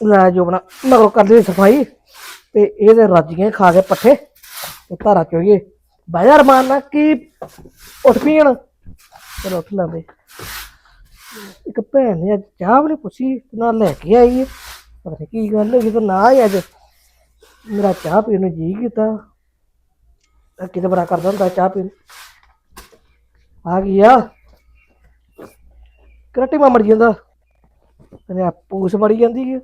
ਲੈ ਜੋ ਬਣਾ ਮਗਰੋਂ ਕਰ ਲਈ ਸਫ਼ਾਈ ਤੇ ਇਹਦੇ ਰਾਜੀਆਂ ਖਾ ਕੇ ਪੱਠੇ ਤੇ ਧਾਰਾ ਚੋਈਏ। ਬਾਜ਼ਾਰ ਮਾਰਨਾ ਕੀ ਉੱਠ ਪੀਣ? ਚਲੋ ਉੱਠ ਲਾਂਦੇ। ਇੱਕ ਭੈਣ ਨੇ ਅੱਜ ਚਾਹ ਵੀ ਨੀ ਪੁੱਛੀ, ਤੇ ਨਾਲ ਲੈ ਕੇ ਆਈ ਹੈ ਪਤਾ ਨੀ ਕੀ ਗੱਲ ਹੋਈ ਤੇ ਨਾ ਹੀ ਅੱਜ, ਮੇਰਾ ਚਾਹ ਪੀਣ ਨੂੰ ਜੀ ਕੀਤਾ। ਕਿਤੇ ਬੜਾ ਕਰਦਾ ਹੁੰਦਾ ਚਾਹ ਪੀਣ। ਆ ਗਿਆ ਕਰਟੀ ਮਾ ਮਰ ਜਾਂਦਾ। ਤੇ ਪੂਸ ਮੜੀ ਜਾਂਦੀ ਹੈ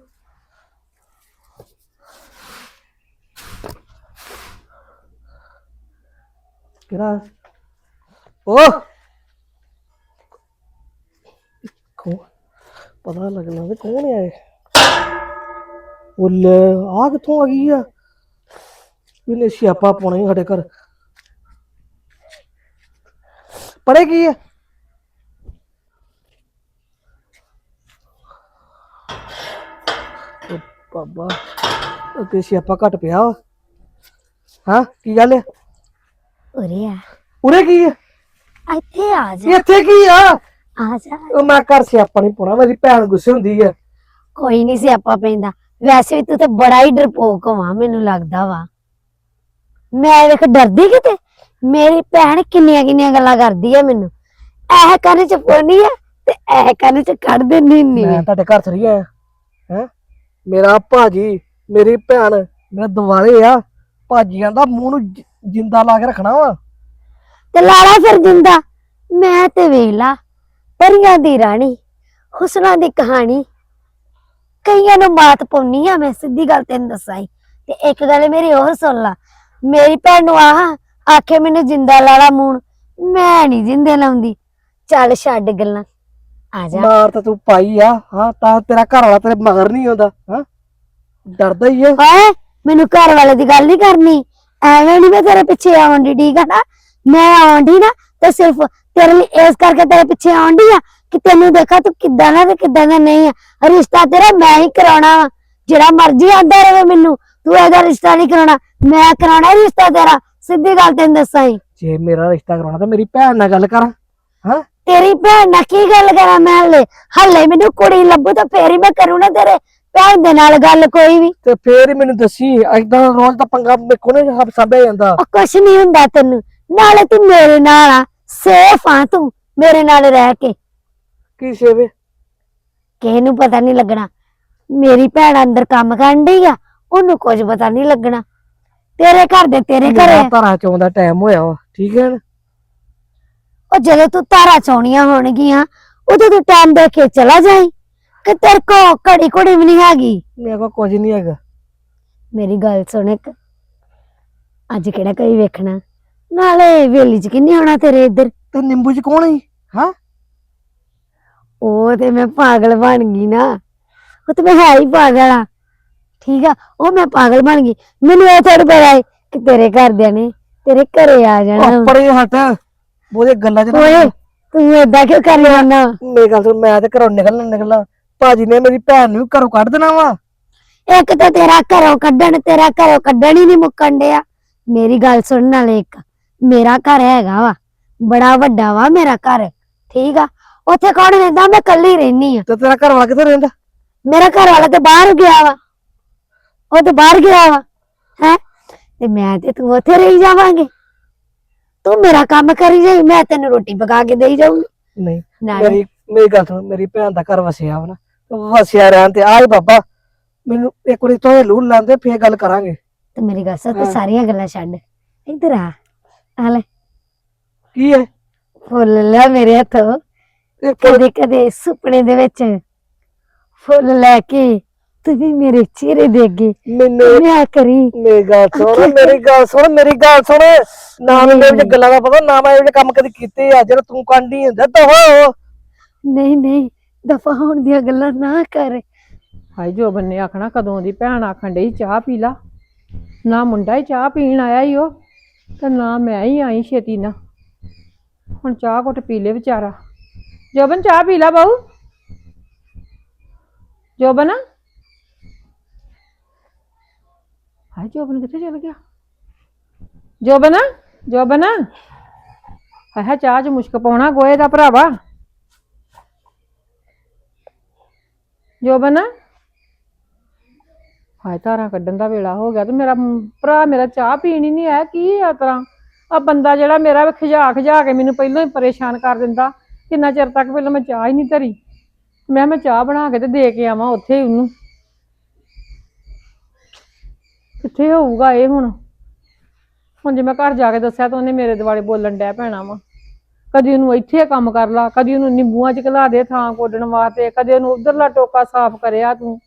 ਕਿਹੜਾ ਓ ਕੋ ਪਤਾ ਲੱਗਣਾ ਤੇ ਕੌਣ ਹੈ ਇਹ ਉੱਲ ਆ ਕਿੱਥੋਂ ਆ ਗਈ ਆ ਇਹਨੇ ਸਿਆਪਾ ਪਾਉਣਾ ਹੀ ਸਾਡੇ ਘਰ ਪੜੇ ਕੀ ਹੈ ਓ ਬਾਬਾ ਉਹ ਤੇ ਸਿਆਪਾ ਘਟ ਪਿਆ ਵਾ। ਹਾਂ ਕੀ ਗੱਲ ਹੈ ਉਰੇ ਆ। ਉਰੇ ਕੀ ਹੈ ਇੱਥੇ ਆ ਜਾ। ਇੱਥੇ ਕੀ ਆ? ਆ ਜਾ। ਉਹ ਮੈਂ ਘਰ ਸਿਆਪਾ ਨਹੀਂ ਪਾਉਣਾ ਮੇਰੀ ਭੈਣ ਗੁੱਸੇ ਹੁੰਦੀ ਹੈ ਕੋਈ ਨਹੀਂ ਸੀ ਆਪਾਂ ਪੈਂਦਾ। ਵੈਸੇ ਵੀ ਤੂੰ ਤੇ ਬੜਾ ਹੀ ਡਰਪੋਕ ਵਾ ਮੈਨੂੰ ਲੱਗਦਾ ਵਾ। ਮੈਂ ਵੇਖ ਡਰਦੀ ਕਿਤੇ? ਮੇਰੀ ਭੈਣ ਕਿੰਨੀਆਂ ਕਿੰਨੀਆਂ ਗੱਲਾਂ ਕਰਦੀ ਆ ਮੈਨੂੰ। ਇਹ ਕੰਨ ਚ ਪਾਉਣੀ ਆ ਤੇ ਇਹ ਕੰਨ ਚ ਕੱਢ ਦਿੰਦੀ ਹੁੰਦੀ ਮੈਂ ਆ ਤੁਹਾਡੇ ਘਰ ਥਰੀ ਆਇਆ। ਹੈ? ਮੇਰਾ ਭਾਜੀ ਮੇਰੀ ਭੈਣ ਮੇਰੇ ਦਿਵਾਲੇ ਆ। ਭਾਜੀਆਂ ਦਾ ਮੂੰਹ ਨੂੰ ਜਿੰਦਾ ਲਾ ਕੇ ਰੱਖਣਾ ਵਾ? ਤੇ ਲਾਲਾ ਫਿਰ ਜਿੰਦਾ। ਮੈਂ ਤੇ ਵੇਲਾ ਪਰੀਆਂ ਦੀ ਰਾਣੀ ਹੁਸਨਾਂ ਦੀ ਕਹਾਣੀ। ਕਈਆਂ ਨੂੰ ਮਾਤ ਪਾਉਣੀ ਆ ਮੈਂ ਸਿੱਧੀ ਗੱਲ ਤੈਨੂੰ ਦੱਸਾਂ ਈ। ਤੇ ਇੱਕ ਗੱਲ ਮੇਰੀ ਹੋਰ ਸੁਣ ਲਾ। ਮੇਰੀ ਭੈਣ ਨੂੰ ਆਹ ਆਖੇ ਮੈਨੂੰ ਜਿੰਦਾ ਲਾਲਾ ਮੂਣ। ਮੈਂ ਨਹੀਂ ਜਿੰਦੇ ਲਾਉਂਦੀ। ਚੱਲ ਛੱਡ ਗੱਲਾਂ। ਆ ਜਾ। ਮਾਰ ਤਾਂ ਤੂੰ ਪਾਈ ਆ ਹਾਂ ਤਾਂ ਤੇਰਾ ਘਰ ਵਾਲਾ ਤੇਰੇ ਮਗਰ ਨਹੀਂ ਆਉਂਦਾ ਹਾਂ? ਡਰਦਾ ਹੀ ਆ। ਓਏ ਮੈਨੂੰ ਘਰ ਵਾਲੇ ਦੀ ਗੱਲ ਨਹੀਂ ਕਰਨੀ। ਐਵੇਂ ਨਹੀਂ ਮੈਂ ਤੇਰੇ ਪਿੱਛੇ ਆਉਂਦੀ ਠੀਕ ਆ ਨਾ? ਮੈਂ ਆਉਂਦੀ ਨਾ ਤੇ ਸਿਰਫ ਤੇਰੇ ਲਈ ਇਸ ਕਰਕੇ ਤੇਰੇ ਪਿੱਛੇ ਆਉਂਦੀ ਆ ਕਿ ਤੈਨੂੰ ਦੇਖਾ ਤੂੰ ਕਿੱਦਾਂ ਦਾ ਤੇ ਕਿੱਦਾਂ ਦਾ ਨਹੀਂ ਆ। ਰਿਸ਼ਤਾ ਤੇਰਾ ਮੈਂ ਹੀ ਕਰਾਉਣਾ ਵਾ। ਜਿਹੜਾ ਮਰਜ਼ੀ ਆਂਦਾ ਰਹੇ ਮੈਨੂੰ ਤੂੰ ਇਹਦਾ ਰਿਸ਼ਤਾ ਨਹੀਂ ਕਰਾਉਣਾ ਮੈਂ ਕਰਾਉਣਾ ਰਿਸ਼ਤਾ ਤੇਰਾ। ਸਿੱਧੀ ਗੱਲ ਤੈਨੂੰ ਦੱਸਾਂ। ਜੇ ਮੇਰਾ ਰਿਸ਼ਤਾ ਕਰਾਉਣਾ ਤਾਂ ਮੇਰੀ ਭੈਣ ਨਾਲ ਗੱਲ ਕਰ। ਹਾਂ? ਤੇਰੀ ਭੈਣ ਨਾਲ ਕੀ ਗੱਲ ਕਰਾਂ ਮੈਂ ਹਲੇ? ਹਲੇ ਮੈਨੂੰ ਕੁੜੀ ਲੱਭੂ ਤਾਂ ਫੇਰ ਹੀ ਮੈਂ ਕਰੂੰ ਨਾ ਤੇਰੇ। ਭੈਣ ਦੇ ਨਾਲ ਗੱਲ ਕੋਈ ਵੀ। ਤੇ ਫੇਰ ਹੀ ਮੈਨੂੰ ਦੱਸੀ ਏਦਾਂ ਰੋਜ਼ ਦਾ ਪੰਗਾ ਮੇਰੇ ਕੋਲ ਨਹੀਂ ਹੱਬ ਸਾਂਭਿਆ ਜਾਂਦਾ। ਉਹ ਕੁਛ ਨਹੀਂ ਹੁੰਦਾ ਤੈਨੂੰ। ਨਾਲੇ ਤੂੰ ਮੇਰੇ ਨਾਲ ਆ ਸੇਫ ਆ ਤੂੰ ਮੇਰੇ ਨਾਲ ਰਹਿ ਕੇ। ਕੀ ਸੇਵੇ ਕਿਸੇ ਨੂੰ ਪਤਾ ਨਹੀਂ ਲੱਗਣਾ। ਮੇਰੀ ਭੈਣ ਅੰਦਰ ਕੰਮ ਕਰਨ ਡਈ ਆ ਉਹਨੂੰ ਕੁਝ ਪਤਾ ਨਹੀਂ ਲੱਗਣਾ। ਤੇਰੇ ਘਰ ਦੇ ਤੇਰੇ ਘਰੇ ਆ। ਧਾਰਾ ਚੋਂ ਦਾ ਟਾਈਮ ਹੋਇਆ ਵਾ ਠੀਕ ਹੈ ਨਾ? ਉਹ ਜਦੋਂ ਤੂੰ ਤਾਰਾ ਚੌਣੀਆਂ ਹੋਣਗੀਆਂ ਉਦੋਂ ਤੂੰ ਟਾਈਮ ਦੇ ਕੇ ਚਲਾ ਜਾਈ। ਕਿ ਤੇਰੇ ਕੋ ਘੜੀ ਘੜੀ ਵੀ ਨਹੀਂ ਹੈਗੀ ਮੇਰੇ ਕੋਲ ਕੁਝ ਨਹੀਂ ਹੈਗਾ ਮੇਰੀ ਗੱਲ ਸੁਣ ਇੱਕ ਅੱਜ ਕਿਹੜਾ ਕੋਈ ਵੇਖਣਾ ਨਾਲੇ ਵੇਲੀ ਚ ਕਿੰਨੇ ਆਉਣਾ ਤੇਰੇ ਇੱਧਰ ਤੇ ਨਿੰਬੂ ਚ ਕੌਣ ਹੈ ਹਾਂ ਉਹ ਤੇ ਮੈਂ ਪਾਗਲ ਬਣ ਗਈ ਨਾ ਉਹ ਤੇ ਮੈਂ ਹੈ ਹੀ ਪਾਗਲ ਆ ਠੀਕ ਆ ਉਹ ਮੈਂ ਪਾਗਲ ਬਣ ਗਈ ਮੈਨੂੰ ਇਹ ਥੋੜੀ ਪਤਾ ਹੈ ਕਿ ਤੇਰੇ ਘਰਦਿਆਂ ਨੇ ਤੇਰੇ ਘਰੇ ਆ ਜਾਣਾ ਉੱਪਰ ਹੀ ਹਟ ਉਹਦੇ ਗੱਲਾਂ ਚ ਨਾ- ਓਏ ਤੂੰ ਏਦਾਂ ਕਿਉਂ ਕਰ ਲੈਣਾ ਮੇਰੀ ਗੱਲ ਸੁਣ ਮੈਂ ਤੇ ਘਰੋਂ ਨਿਕਲਣਾ ਨਿਕਲਣਾ ਭਾਜੀ ਨੇ ਮੇਰੀ ਭੈਣ ਨੂੰ ਘਰੋਂ ਕੱਢ ਦੇਣਾ ਵਾ। ਇੱਕ ਤਾਂ ਤੇਰਾ ਘਰੋਂ ਕੱਢਣ ਤੇਰਾ ਘਰੋਂ ਕੱਢਣ ਹੀ ਨਹੀਂ ਮੁੱਕਣ ਡਿਆ। ਮੇਰੀ ਗੱਲ ਸੁਣਨ ਵਾਲੇ ਇੱਕ ਮੇਰਾ ਘਰ ਹੈਗਾ ਵਾ। ਬੜਾ ਵੱਡਾ ਵਾ ਮੇਰਾ ਘਰ ਠੀਕ ਆ? ਉੱਥੇ ਕੌਣ ਰਹਿੰਦਾ? ਮੈਂ ਇਕੱਲੀ ਰਹਿਨੀ ਆ। ਤੇ ਤੇਰਾ ਘਰ ਵਾਲਾ ਕਿੱਥੇ ਰਹਿੰਦਾ? ਮੇਰਾ ਘਰ ਵਾਲਾ ਤੇ ਬਾਹਰ ਗਿਆ ਵਾ। ਉਹ ਤੇ ਬਾਹਰ ਗਿਆ ਵਾ ਹੈ? ਤੇ ਮੈਂ ਤੇ ਤੂੰ ਉੱਥੇ ਰਹੀ ਜਾਵਾਂਗੇ। ਤੂੰ ਮੇਰਾ ਕੰਮ ਕਰੀ ਜਾਈ ਮੈਂ ਤੈਨੂੰ ਰੋਟੀ ਪਕਾ ਕੇ ਦੇਈ ਜਾਊਂਗੀ। ਨਹੀਂ ਨਾਲੇ ਮੇਰੀ ਮੇਰੀ ਗੱਲ ਸੁਣ ਮੇਰੀ ਭੈਣ ਦਾ ਘਰ ਵਸਿਆ ਵਾ ਨਾ। ਵਸਿਆ ਰਹਿਣ ਤੇ ਆਏ ਬਾਬਾ। ਮੈਨੂੰ ਇੱਕ ਵਾਰੀ ਤੋਂ ਲੂਣ ਲਾਂਦੇ ਫੇਰ ਗੱਲ ਕਰਾਂਗੇ। ਤੇ ਮੇਰੀ ਗੱਲ ਸੁਣ ਤੂੰ ਹਾਂ। ਸਾਰੀਆਂ ਗੱਲਾਂ ਛੱਡ। ਇੱਧਰ ਆ। ਆ ਲੈ। ਕੀ ਹੈ? ਫੁੱਲ ਲੈ ਮੇਰੇ ਹੱਥੋਂ। ਇਹ ਫੁੱਲ- ਕਦੇ ਕਦੇ ਸੁਪਨੇ ਦੇ ਵਿੱਚ ਫੁੱਲ ਲੈ ਕੇ ਤੂੰ ਵੀ ਮੇਰੇ ਚਿਹਰੇ ਦੇ ਅੱਗੇ ਮੈਨੂੰ ਮੈਂ ਕਰੀ। ਮੇਰੀ ਗੱਲ ਸੁਣ ਮੇਰੀ ਗੱਲ ਸੁਣ ਮੇਰੀ ਗੱਲ ਸੁਣ। ਨਾ ਮੈਨੂੰ ਇਹ ਜਿਹੀ ਗੱਲਾਂ ਦਾ ਪਤਾ ਨਾ ਮੈਂ ਇਹ ਜਿਹੇ ਕੰਮ ਕਦੇ ਕੀਤੇ ਆ ਜਿਹੜਾ ਤੂੰ ਕਾਂਡੀ ਹੁੰਦਾ ਤਾਂ ਹੋ। ਨਹੀਂ ਨਹੀਂ। ਦਫਾ ਹੋਣ ਦੀਆਂ ਗੱਲਾਂ ਨਾ ਕਰ। ਹਾਏ ਜੋ ਬੰਨੇ ਆਖਣਾ ਕਦੋਂ ਦੀ ਭੈਣ ਆਖਣ ਡਈ, ਚਾਹ ਪੀ ਲਾ। ਨਾ ਮੁੰਡਾ ਹੀ ਚਾਹ ਪੀਣ ਆਇਆ ਈ ਉਹ, ਤੇ ਨਾ ਮੈਂ ਹੀ ਆਈ ਛੇਤੀ ਨਾ ਹੁਣ ਚਾਹ ਘੁੱਟ ਪੀ ਲੈ ਵਿਚਾਰਾ। ਜੋਬਨ, ਚਾਹ ਪੀ ਲਾ ਬਾਊ। ਜੋਬਨ। ਹਾਏ, ਜੋਬਨ ਕਿੱਥੇ ਚਲ ਗਿਆ? ਜੋਬਨ ਜੋਬਨ। ਹਾਏ ਚਾਹ ਚ ਮੁਸ਼ਕ ਪਾਉਣਾ ਗੋਏ ਦਾ ਭਰਾਵਾ। ਜੋਬਨ ਹਾਏ, ਧਾਰਾਂ ਕੱਢਣ ਦਾ ਵੇਲਾ ਹੋ ਗਿਆ ਤੇ ਮੇਰਾ ਭਰਾ ਮੇਰਾ ਚਾਹ ਪੀਣ ਹੀ ਨਹੀਂ ਆਇਆ, ਕੀ ਆ ਤਰ੍ਹਾਂ? ਆ ਬੰਦਾ ਜਿਹੜਾ ਮੇਰਾ ਵੀ ਖਿਜਾ ਖਿਜਾ ਕੇ ਮੈਨੂੰ ਪਹਿਲਾਂ ਹੀ ਪਰੇਸ਼ਾਨ ਕਰ ਦਿੰਦਾ, ਕਿੰਨਾ ਚਿਰ ਤੱਕ ਪਹਿਲਾਂ ਮੈਂ ਚਾਹ ਹੀ ਨਹੀਂ ਧਰੀ। ਮੈਂ ਮੈਂ ਚਾਹ ਬਣਾ ਕੇ ਤੇ ਦੇ ਕੇ ਆਵਾਂ ਉੱਥੇ ਹੀ ਉਹਨੂੰ। ਕਿੱਥੇ ਹੋਊਗਾ ਇਹ ਹੁਣ? ਹੁਣ ਜੇ ਮੈਂ ਘਰ ਜਾ ਕੇ ਦੱਸਿਆ ਤਾਂ ਉਹਨੇ ਮੇਰੇ ਦੁਆਲੇ ਬੋਲਣ ਡਿਆ ਪੈਣਾ ਵਾ। ਕਦੀ ਉਹਨੂੰ ਇੱਥੇ ਕੰਮ ਕਰ ਲਾ ਕਦੀ ਉਹਨੂੰ ਨਿੰਬੂਆਂ ਚ ਘਲਾ ਦੇ ਥਾਂ ਕੋਡਣ ਵਾਸਤੇ ਕਦੇ ਉਹਨੂੰ ਉਧਰਲਾ ਟੋਕਾ ਸਾਫ਼ ਕਰਿਆ ਤੂੰ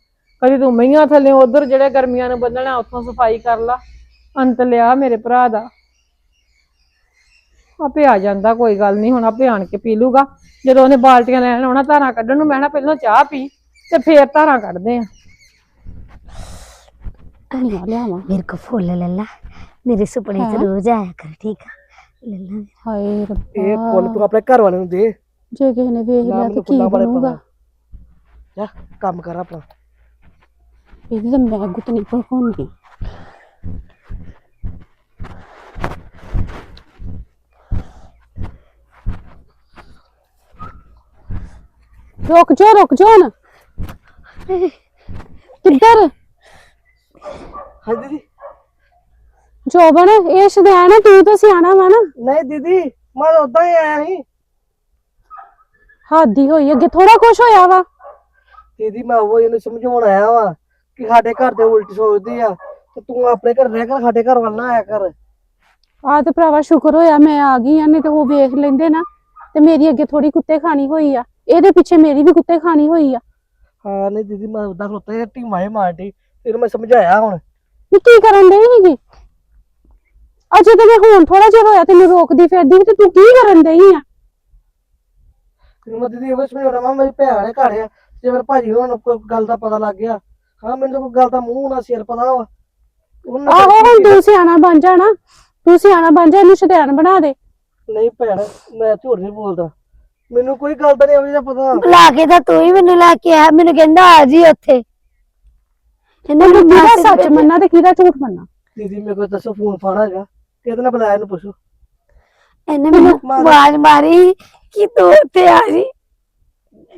ਕਦੀ ਤੂੰ ਮਈਆਂ ਥੱਲੇ ਉਧਰ ਜਿਹੜੇ ਗਰਮੀਆਂ ਨੂੰ ਬੰਨਣਾ ਉੱਥੋਂ ਸਫ਼ਾਈ ਕਰ ਲਾ ਅੰਤ ਲਿਆ ਮੇਰੇ ਭਰਾ ਦਾ। ਆਪੇ ਆ ਜਾਂਦਾ ਕੋਈ ਗੱਲ ਨਹੀਂ ਹੁਣ ਆਪੇ ਆਣ ਕੇ ਪੀ ਲੂਗਾ। ਜਦੋਂ ਉਹਨੇ ਬਾਲਟੀਆਂ ਲੈਣ ਆਉਣਾ ਧਾਰਾਂ ਕੱਢਣ ਨੂੰ ਮੈਂ ਨਾ ਪਹਿਲਾਂ ਚਾਹ ਪੀ ਤੇ ਫੇਰ ਧਾਰਾਂ ਕੱਢਦੇ ਆ। ਧਨੀਆ ਲਿਆਵਾਂ। ਮੇਰੇ ਕੋ ਫੁੱਲ ਲੈ ਲਾ। ਮੇਰੇ ਸੁਪਨੇ ਚ ਰੋਜ਼ ਆਇਆ ਕਰ ਠੀਕ ਆ? ਲੈ ਲਾ ਹਾਏ ਇਹ ਰੱਬਾ ਫੁੱਲ ਤੂੰ ਆਪਣੇ ਘਰ ਵਾਲੇ ਨੂੰ ਦੇ। ਜੇ ਕਿਸੇ ਨੇ ਵੇਖ ਲਿਆ ਤੇ ਕੀ ਬਣੂਗਾ। ਜਾ ਕੰਮ ਕਰ ਆਪਣਾ। ਇਹਦੀ ਤਾਂ ਮੈਂ ਗੁੱਤ ਨਹੀਂ ਭਖਾਉਂਦੀ ਰੁਕ ਜਾ ਰੁਕ ਜਾ ਨਾ ਕਿੱਧਰ? ਹਾਂ ਦੀਦੀ। ਜੋਬਨ ਇਹ ਸ਼ਦੈਣ ਤੂੰ ਤਾਂ ਸਿਆਣਾ ਵਾ ਨਾ। ਨਹੀਂ ਦੀਦੀ ਮੈਂ ਉਦਾਂ ਹੀ ਆਇਆ ਸੀ। ਹਾਦੀ ਹੋਈ ਅੱਗੇ ਥੋੜਾ ਕੁਛ ਹੋਇਆ ਵਾ। ਦੀਦੀ ਮੈਂ ਉਹ ਇਹਨੂੰ ਸਮਝਾਉਣ ਆਇਆ ਵਾ ਕਿ ਸਾਡੇ ਘਰ ਦੇ ਉਲਟ ਸੋਚਦੇ ਆ ਤੇ ਤੂੰ ਆਪਣੇ ਘਰ ਰਹਿ ਕਰ ਸਾਡੇ ਘਰ ਵੱਲ ਨਾ ਆਇਆ ਕਰ। ਆ ਤੇ ਭਰਾਵਾ ਸ਼ੁਕਰ ਹੋਇਆ ਮੈਂ ਆ ਗਈ ਆ ਨਹੀਂ ਤੇ ਉਹ ਵੇਖ ਲੈਂਦੇ ਨਾ ਤੇ ਮੇਰੀ ਅੱਗੇ ਥੋੜੀ ਕੁੱਤੇ ਖਾਣੀ ਹੋਈ ਆ। ਇਹਦੇ ਪਿੱਛੇ ਮੇਰੀ ਵੀ ਕੁੱਤੇ ਖਾਣੀ ਹੋਈ ਆ। ਹਾਂ ਨਹੀਂ ਦੀਦੀ ਮੈਂ ਉਦਾਂ ਖਲੋਤਾ ਢੀਮਾਏ ਮਾਰਦੀ ਇਹਨੂੰ ਮੈਂ ਸਮਝਾਇਆ ਹੁਣ। ਨੀ ਕੀ ਕਰਨ ਡਈ ਸੀਗੀ? ਅਜੇ ਤੇ ਮੈਂ ਹੁਣ ਥੋੜਾ ਜਿਹਾ ਹੋਇਆ ਤੈਨੂੰ ਰੋਕਦੀ ਫਿਰਦੀ ਸੀ ਤੇ ਤੂੰ ਕੀ ਕਰਨ ਡਈ ਆ? ਤੈਨੂੰ ਮੈਂ ਦੀਦੀ ਉਹ ਸਮਝਾਉਣਾ ਮੇਰੀ ਭੈਣ ਨੇ ਘਰ ਆ। ਜੇ ਮੇਰੇ ਭਾਜੀ ਹੋਣਾ ਨੂੰ ਕੋਈ ਗੱਲ ਦਾ ਪਤਾ ਲੱਗ ਗਿਆ ਹਾਂ ਮੈਨੂੰ ਤਾਂ ਕੋਈ ਗੱਲ ਦਾ ਮੂੰਹ ਨਾ ਸਿਰ ਪਤਾ ਵਾ। ਉਹਨਾਂ ਆਹੋ ਹੁਣ ਤੂੰ ਸਿਆਣਾ ਬਣ ਜਾ ਨਾ। ਤੂੰ ਸਿਆਣਾ ਬਣ ਜਾ ਇਹਨੂੰ ਸ਼ੈਤਾਨ ਬਣਾ ਦੇ। ਨਹੀਂ ਭੈਣ ਮੈਂ ਝੂਠ ਨਹੀਂ ਬੋਲਦਾ। ਮੈਨੂੰ ਕੋਈ ਗੱਲ ਦਾ ਨਹੀਂ ਆਉਂਦੀ ਦਾ ਪਤਾ। ਲਾ ਕੇ ਤਾਂ ਤੂੰ ਹੀ ਮੈਨੂੰ ਲੈ ਕੇ ਆਇਆ ਮੈਨੂੰ ਕਹਿੰਦਾ ਆ ਜੀ ਉੱਥੇ। ਕਹਿੰਦਾ ਤੈਨੂੰ ਮੈਂ ਕਿਹਦਾ ਮਾਸੀ ਸੱਚ ਦੇ- ਮੰਨਣਾ ਤੇ ਕਿਹਦਾ ਝੂਠ ਮੰਨਣਾ ਦੀਦੀ ਮੇਰੇ ਕੋਲ ਦੱਸੋ ਫੋਨ ਫਾਣਾ ਹੈਗਾ। ਕਿਹਦੇ ਨਾਲ ਬੁਲਾਇਆ ਇਹਨੂੰ ਪੁੱਛੋ। ਇਹਨੇ ਮੈਨੂੰ ਆਵਾਜ਼ ਮਾਰੀ ਕਿ ਤੂੰ ਉੱਥੇ ਆ ਜੀ।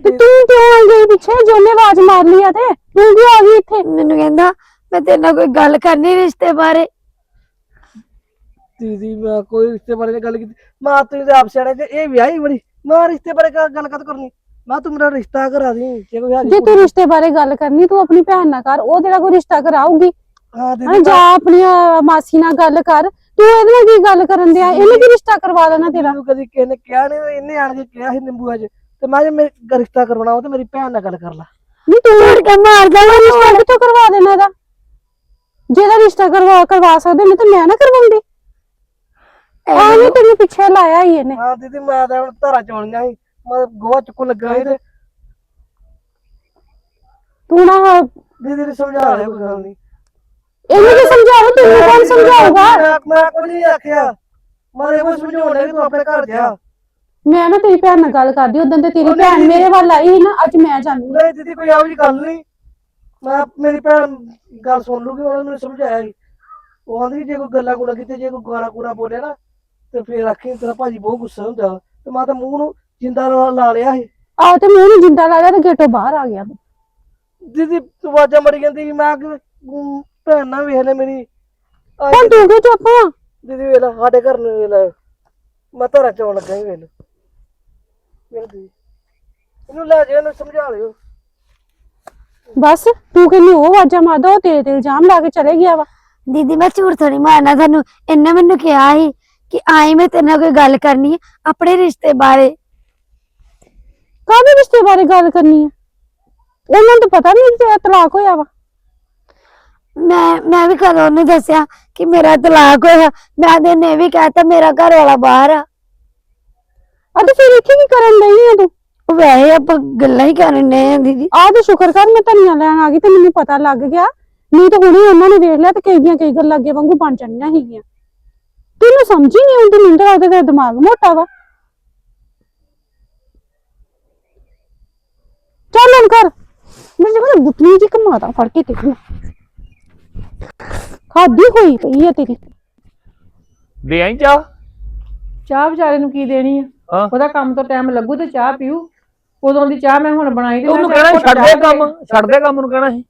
ਤੇ ਤੂੰ ਕਿਉਂ ਆ ਗਈ ਪਿੱਛੇ? ਜੋਨੇ ਆਵਾਜ਼ ਮਾਰ ਲਈ ਆ ਤੇ। ਤੂੰ ਕਿਉਂ ਆ ਗਈ ਇੱਥੇ? ਮੈਨੂੰ ਕਹਿੰਦਾ ਮੈਂ ਤੇਰੇ ਨਾਲ ਕੋਈ ਗੱਲ ਕਰਨੀ ਰਿਸ਼ਤੇ ਬਾਰੇ। ਦੀਦੀ ਮੈਂ ਕੋਈ ਰਿਸ਼ਤੇ ਬਾਰੇ ਗੱਲ ਕੀਤੀ। ਮਾਂ ਤੁਸੀਂ ਤੇ ਆਪ ਸਿਆਣੇ ਤੇ ਇਹ ਵਿਆਹੀ ਬੜੀ। ਮੈਂ ਰਿਸ਼ਤੇ ਬਾਰੇ ਗੱਲ ਗੱਲ ਕਦ ਕਰਨੀ। ਮੈਂ ਤੂੰ ਮੇਰਾ ਰਿਸ਼ਤਾ ਕਰਾ ਦੀ। ਜੇ ਕੋਈ ਹੈਗੀ ਜੇ ਤੂੰ ਰਿਸ਼ਤੇ ਬਾਰੇ ਗੱਲ ਕਰਨੀ ਤੂੰ ਆਪਣੀ ਭੈਣ ਨਾਲ ਕਰ। ਉਹ ਤੇਰਾ ਕੋਈ ਰਿਸ਼ਤਾ ਕਰਾਊਗੀ। ਹਾਂ ਹਾਂ ਦੀਦੀ ਜਾ ਆਪਣੀ ਅਹ, ਮਾਸੀ ਨਾਲ ਗੱਲ ਕਰ। ਤੂੰ ਇਹਦੇ ਨਾਲ ਕੀ ਗੱਲ ਕਰਨ ਦਿਆ ਇਹਨੇ ਕੀ ਰਿਸ਼ਤਾ ਕਰਵਾ ਦੇਣਾ ਤੇਰਾ? ਮੈਨੂੰ ਕਦੀ ਕਿਸੇ ਨੇ ਕਿਹਾ ਨਹੀਂ ਇਹਨੇ ਆਣ ਕੇ ਕਿਹਾ ਸੀ ਨਿੰਬੂਆਂ 'ਚ ਤੇ ਮੈਂ ਜੇ ਮੇਰੇ ਰਿਸ਼ਤਾ ਕਰਵਾਉਣਾ ਉਹ ਤੇ ਮੇਰੀ ਭੈਣ ਨਾਲ ਗੱਲ ਕਰ ਲਾ। ਨਹੀਂ ਤੂੰ ਮੁੜ ਕੇ ਮਾਰਦਾ ਮੈਨੂੰ ਰਿਸ਼ਤਾ ਕਿੱਥੋਂ ਕਰਵਾ ਦੇਣਾ ਇਹਦਾ? ਜਿਹਦਾ ਰਿਸ਼ਤਾ ਕਰਵਾ ਕਰਵਾ ਸਕਦੇ ਨੇ ਤੇ ਮੈਂ ਨਾ ਕਰਵਾਉਂਦੀ। ਐਵੇਂ ਤੈਨੂੰ ਪਿੱਛੇ ਲਾਇਆ ਹੀ ਇਹਨੇ। ਹਾਂ ਦੀਦੀ ਮੈਂ ਤਾਂ ਹੁਣ ਧਾਰਾਂ ਚੋਣੀਆਂ ਸੀ। ਮੈਂ ਗੋਹਾ ਚੁੱਕਣ ਲੱਗਾ ਸੀ ਤੇ ਤੂੰ ਨਾ ਦੀਦੀ ਨੇ ਸਮਝਾ ਲਿਆ ਕੋਈ ਗੱਲ ਨਹੀਂ ਇਹਨੂੰ ਕੀ ਸਮਝਾਉ ਤੈਨੂੰ ਕੌਣ ਸਮਝਾਊਗਾ? ਮੈਂ- ਮੈਂ ਨਹੀਂ ਆਖਿਆ। ਮੈਂ ਇਹ ਸਮਝਾਉਣਾ ਕਿ ਤੂੰ ਆਪਣੇ ਘਰ ਜਾ ਮੈਂ ਨਾ ਤੇਰੀ ਭੈਣ ਨਾਲ ਗੱਲ ਕਰਦੀ ਉਦੋਂ ਤੇ ਤੇਰੀ ਭੈਣ ਮੇਰੇ ਵੱਲ ਆਈ ਸੀ ਨਾ ਅੱਜ ਮੈਂ ਜਾਂਦੀ। ਨਹੀਂ ਦੀਦੀ ਕੋਈ ਜਿਹੀ ਗੱਲ ਨਹੀਂ। ਮੈਂ ਮੇਰੀ ਭੈਣ ਗੱਲ ਸੁਣ ਲੂਗੀ ਉਹਨੇ ਮੈਨੂੰ ਸਮਝਾਇਆ ਸੀ। ਉਹ ਆਂਦੀ ਜੇ ਕੋਈ ਗੱਲਾਂ ਗੁੱਲਾਂ ਕੀਤੇ ਜੇ ਕੋਈ ਗਾਣਾ ਗੁਣਾ ਬੋਲੇ ਨਾ ਤੇ ਫੇਰ ਆਖੀ ਤੇਰਾ ਭਾਜੀ ਬਹੁਤ ਗੁੱਸਾ ਹੁੰਦਾ। ਤੇ ਮੈਂ ਤਾਂ ਮੂੰਹ ਨੂੰ ਜਿੰਦਾ ਲਾ ਲਾ ਲਿਆ ਸੀ। ਆਹ ਤੇ ਮੂੰਹ ਨੂੰ ਜਿੰਦਾ ਲਾ ਲਿਆ ਤੇ ਗੇਟੋਂ ਬਾਹਰ ਆ ਗਿਆ। ਦੀਦੀ ਆਵਾਜ਼ਾਂ ਮੜੀ ਜਾਂਦੀ ਸੀ ਮੈਂ ਕਿ ਭੈਣ ਨਾ ਵੇਖ ਲੈ ਮੇਰੀ। ਹੁਣ ਤੂੰ ਕਿਉਂ ਚੁੱਪ ਆ? ਦੀਦੀ ਵੇਖ ਲੈ ਸਾਡੇ ਘਰ ਨੂੰ ਵੇਖ ਲੈ। ਮੈਂ ਧਾਰਾ ਚੋਣ ਲੱਗਾ ਹੀ ਵੇਖ ਲੈ। ਵੇਖ ਦੀਦੀ ਇਹਨੂੰ ਲੈ ਜਾ ਇਹਨੂੰ ਸਮਝਾ ਲਿਓ। ਬਸ ਤੂੰ ਕਹਿੰਦੀ ਉਹ ਆਵਾਜ਼ਾਂ ਮਾਰਦਾ ਉਹ ਤੇਰੇ ਤੇ ਇਲਜ਼ਾਮ ਲਾ ਕੇ ਚਲੇ ਗਿਆ ਵਾ। ਦੀਦੀ ਮੈਂ ਝੂਠ ਥੋੜੀ ਮਾਰਨਾ ਤੁਹਾਨੂੰ। ਇਹਨੇ ਮੈਨੂੰ ਕਿਹਾ ਸੀ ਕਿ ਆਈ ਮੈਂ ਤੇਰੇ ਨਾਲ ਕੋਈ ਗੱਲ ਕਰਨੀ ਹੈ ਆਪਣੇ ਰਿਸ਼ਤੇ ਬਾਰੇ। ਕਾਹਦੇ ਰਿਸ਼ਤੇ ਬਾਰੇ ਗੱਲ ਕਰਨੀ ਆ? ਉਹਨਾਂ ਨੂੰ ਤਾਂ ਪਤਾ ਨਹੀਂ ਤੇਰਾ ਤਲਾਕ ਹੋਇਆ ਵਾ। ਮੈਂ ਮੈਂ ਵੀ ਕਦੋਂ ਉਹਨੂੰ ਦੱਸਿਆ ਕਿ ਮੇਰਾ ਤਲਾਕ ਹੋਇਆ। ਮੈਂ ਤੇ ਨੇ ਵੀ ਕਹਿਤਾ ਮੇਰਾ ਘਰ ਵਾਲਾ ਬਾਹਰ ਆ। ਆ ਤੇ ਫਿਰ ਇੱਥੇ ਕੀ ਕਰਨ ਲਈ ਆ ਤੂੰ? ਉਹ ਵੈਸੇ ਆਪਾਂ ਗੱਲਾਂ ਹੀ ਕਰਨੇ ਆ ਦੀਦੀ। ਆਹ ਤੇ ਸ਼ੁਕਰ ਕਰ ਮੈਂ ਧਨੀਆ ਲੈਣ ਆ ਗਈ ਤੇ ਮੈਨੂੰ ਪਤਾ ਲੱਗ ਗਿਆ। ਨਹੀਂ ਤਾਂ ਹੁਣੇ ਉਹਨਾਂ ਨੇ ਵੇਖ ਲਿਆ ਤੇ ਕਈ ਦੀਆਂ ਕਈ ਗੱਲਾਂ ਅੱਗੇ ਵਾਂਗੂ ਬਣ ਜਾਣੀਆਂ ਸੀਗੀਆਂ। ਤੈਨੂੰ ਸਮਝ ਹੀ ਨਹੀਂ ਆਉਂਦੀ ਮੈਨੂੰ ਤਾਂ ਲੱਗਦਾ ਤੇਰਾ ਦਿਮਾਗ ਮੋਟਾ ਵਾ। ਚੱਲ ਹੁਣ ਕਰ। ਮੈਂ ਜਿਵੇਂ ਗੁੱਤਨੀ ਜੀ ਕਮਾਦਾ ਫੜ ਕੇ ਤੇਰੀ ਖਾਦੀ ਹੋਈ ਪਈ ਹੈ ਤੇਰੀ। ਦੇ ਆਈ ਚਾਹ? ਚਾਹ ਵਿਚਾਰੇ ਨੂੰ ਕੀ ਦੇਣੀ ਆ? ਹਾਂ। ਉਹਦਾ ਕੰਮ ਤੋਂ ਟਾਈਮ ਲੱਗੂ ਤੇ ਚਾਹ ਪੀਊ। ਉਦੋਂ ਦੀ ਚਾਹ ਮੈਂ ਹੁਣ ਬਣਾਈ ਤੇ ਉਹਨੂੰ ਕਹਿਣਾ ਛੱਡ ਦੇ ਕੰਮ ਛੱਡ ਦੇ ਕੰਮ ਨੂੰ ਕਹਿਣਾ ਸੀ।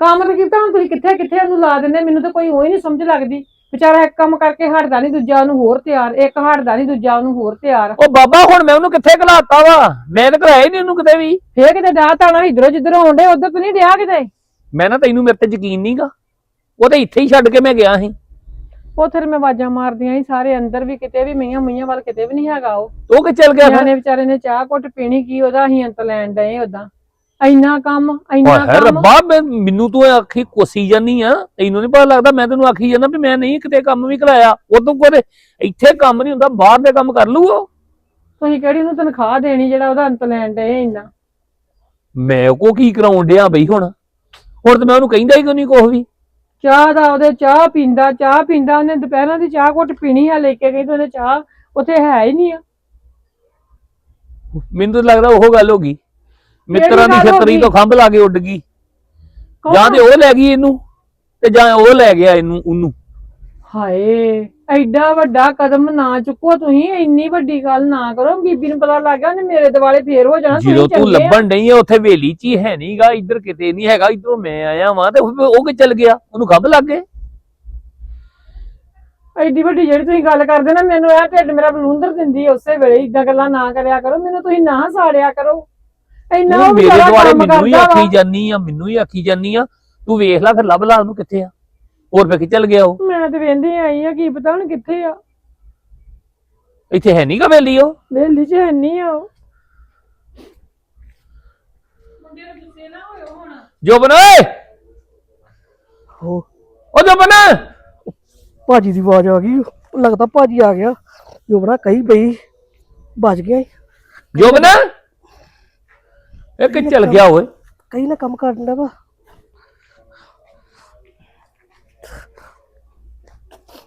ਕੰਮ ਤੇ ਕੀਤਾ ਹੁਣ ਤੁਸੀਂ ਕਿੱਥੇ ਕਿੱਥੇ ਉਹਨੂੰ ਲਾ ਦਿੰਦੇ? ਮੈਨੂੰ ਤਾਂ ਕੋਈ ਉਹ ਹੀ ਨਹੀਂ ਸਮਝ ਲੱਗਦੀ। ਵਿਚਾਰਾ ਇੱਕ ਕੰਮ ਕਰਕੇ ਹਟਦਾ ਨਹੀਂ ਦੂਜਾ ਉਹਨੂੰ ਹੋਰ ਤਿਆਰ ਇੱਕ ਹਟਦਾ ਨਹੀਂ ਦੂਜਾ ਉਹਨੂੰ ਹੋਰ ਤਿਆਰ। ਉਹ ਬਾਬਾ ਹੁਣ ਮੈਂ ਉਹਨੂੰ ਕਿੱਥੇ ਘਲਾਤਾ ਵਾ? ਮੈਂ ਤਾਂ ਘਲਾਇਆ ਹੀ ਨਹੀਂ ਉਹਨੂੰ ਕਿਤੇ ਵੀ। ਫੇਰ ਕਿਤੇ ਡਾਹ ਤਾਣਾ ਇਧਰੋਂ ਜਿੱਧਰੋਂ ਆਉਂਦੇ ਉਧਰ ਤਾਂ ਨਹੀਂ ਡਿਆ ਕਿਤੇ? ਮੈਂ ਨਾ ਤੈਨੂੰ ਮੇਰੇ ਤੇ ਯਕੀਨ ਨਹੀਂਗਾ ਉਹ ਤਾਂ ਇੱਥੇ ਹੀ ਛੱਡ ਕੇ ਮੈਂ ਗਿਆ ਸੀ। ਉਥੇ ਮੈਂ ਆਵਾਜ਼ਾਂ ਮਾਰਦੀਆਂ ਸੀ ਸਾਰੇ ਅੰਦਰ ਵੀ ਕਿਤੇ ਵੀ ਮਈਆਂ ਮਈਆਂ ਵੱਲ ਕਿਤੇ ਵੀ ਨਹੀਂ ਹੈਗਾ ਉਹ। ਉਹ ਕਿ ਚੱਲ ਗਿਆ ਫਿਰ? ਵਿਚਾਰੇ ਨੇ ਚਾਹ ਘੁੱਟ ਪੀਣੀ ਕੀ ਉਹਦਾ ਅਸੀਂ ਅੰਤ ਲੈਣ ਡਏ ਉਦਾਂ ਇੰਨਾ ਕੰਮ ਇੰਨਾ ਕੰਮ। ਰੱਬਾ ਮੈਨੂੰ ਤੂੰ ਆਖੀ ਕੋਸੀ ਜਾਨੀ ਆ ਤੈਨੂੰ ਨਹੀਂ ਪਤਾ ਲੱਗਦਾ ਮੈਂ ਤੈਨੂੰ ਆਖੀ ਜਾਂਦਾ ਵੀ ਮੈਂ ਨਹੀਂ ਕਿਤੇ ਕੰਮ ਵੀ ਕਰਾਇਆ। ਉਦੋਂ ਕੋਦੇ ਇੱਥੇ ਕੰਮ ਨਹੀਂ ਹੁੰਦਾ ਬਾਹਰ ਦੇ ਕੰਮ ਕਰ ਲੂ ਉਹ। ਤੁਸੀਂ ਕਿਹੜੀ ਨੂੰ ਤਨਖਾਹ ਦੇਣੀ ਜਿਹੜਾ ਉਹਦਾ ਅੰਤ ਲੈਣ ਡਏ ਇੰਨਾ? ਮੈਂ ਕੋ ਕੀ ਕਰਾਉਣ ਡਿਆ ਬਈ ਹੁਣ? ਹੁਣ ਤੇ ਮੈਂ ਉਹਨੂੰ ਕਹਿੰਦਾ ਹੀ ਕੋਈ ਨਹੀਂ ਕੁਛ ਵੀ? ਚਾਹ ਦਾ ਉਹਦੇ ਚਾਹ ਪੀਂਦਾ ਚਾਹ ਪੀਂਦਾ ਉਹਨੇ ਦੁਪਹਿਰਾਂ ਦੀ ਚਾਹ ਘੁੱਟ ਪੀਣੀ ਆ ਲੈ ਕੇ ਗਈ ਤੇ ਉਹਨੇ ਚਾਹ ਉੱਥੇ ਹੈ ਹੀ ਨਹੀਂ ਆ। ਮੈਨੂੰ ਤਾਂ ਲੱਗਦਾ ਉਹ ਗੱਲ ਹੋ ਗਈ। ਮਿੱਤਰਾਂ ਦੀ ਗੱਲ ਹੋ ਛਤਰੀ ਗਈ? ਤੋਂ ਖੰਭ ਲਾ ਕੇ ਉੱਡ ਗਈ? ਜਾਂ ਤੇ ਉਹ ਲੈ ਗਈ ਇਹਨੂੰ ਤੇ ਜਾਂ ਉਹ ਲੈ ਗਿਆ ਇਹਨੂੰ ਉਹਨੂੰ। ਹਾਏ। ਐਡਾ ਵੱਡਾ ਕਦਮ ਨਾ ਚੁੱਕੋ ਤੁਸੀਂ ਇੰਨੀ ਵੱਡੀ ਗੱਲ ਨਾ ਕਰੋ। ਬੀਬੀ ਨੂੰ ਪਤਾ ਲੱਗ ਗਿਆ ਉਹਨੇ ਮੇਰੇ ਦਿਵਾਲੇ ਫੇਰ ਹੋ ਜਾਣਾ ਤੁਸੀਂ ਜਦੋਂ ਤੂੰ ਚੰਗੇ ਆ। ਲੱਭਣ ਨਹੀਂ ਆ ਉੱਥੇ ਵੇਲੀ ਚ ਹੀ ਹੈ ਨਹੀਂਗਾ ਇੱਧਰ ਕਿਤੇ ਨਹੀਂ ਹੈਗਾ ਇੱਧਰੋਂ ਮੈਂ ਆਇਆ ਵਾਂ ਤੇ ਉਹ ਉਹ ਕਿ ਚੱਲ ਗਿਆ? ਉਹਨੂੰ ਖੰਭ ਲੱਗ ਗਏ? ਐਡੀ ਵੱਡੀ ਜਿਹੜੀ ਤੁਸੀਂ ਗੱਲ ਕਰਦੇ ਨਾ ਮੈਨੂੰ ਇਹ ਢਿੱਡ ਮੇਰਾ ਬਲੂੰਦਰ ਦਿੰਦੀ ਆ ਉਸੇ ਵੇਲੇ ਇਦਾਂ ਗੱਲਾਂ ਨਾ ਕਰਿਆ ਕਰੋ ਮੈਨੂੰ ਤੁਸੀਂ ਨਾ ਸਾੜਿਆ ਕਰੋ। ਇੰਨਾ ਉਹ ਮੇਰੇ ਵਿਚਾਰਾ ਦੁਆਲੇ ਕੰਮ ਮੈਨੂੰ ਹੀ ਕਰਦਾ ਵਾ। ਆਖੀ ਜਾਨੀ ਆ ਮੈਨੂੰ ਹੀ ਆਖੀ ਜਾਨੀ ਆ। ਤੂੰ ਵੇਖ ਲੈ ਫਿਰ ਲੱਭ ਲਾ ਉਹਨੂੰ ਕਿੱਥੇ ਆ। ਹੋਰ ਫੇ ਚੱਲ ਗਿਆ ਉਹ? ਮੈਂ ਤੇ ਵੇਂਦੀ ਆਈ ਆ ਕੀ ਪਤਾ ਹੁਣ ਕਿੱਥੇ ਆ। ਇੱਥੇ ਹੈ ਨਹੀਂਗਾ ਵੇਲੀ ਉਹ? ਵੇਲੀ ਚ ਹੈ ਨਹੀਂ ਆ ਉਹ। ਜੋਬਨ ਓਏ! ਹੋ ਉਹ ਜੋਬਨ! ਭਾਜੀ ਦੀ ਆਵਾਜ਼ ਆ ਗਈ ਲੱਗਦਾ ਭਾਜੀ ਆ ਗਿਆ। ਜੋ ਬਣਾ ਕਹੀ ਪਈ ਬਚ ਗਿਆ ਈ। ਜੋਬਨ! ਇਹ ਕਿ ਚੱਲ ਗਿਆ ਓਏ? ਕਈ ਨਾ ਕੰਮ ਕਰ ਦਿੰਦਾ ਵਾ।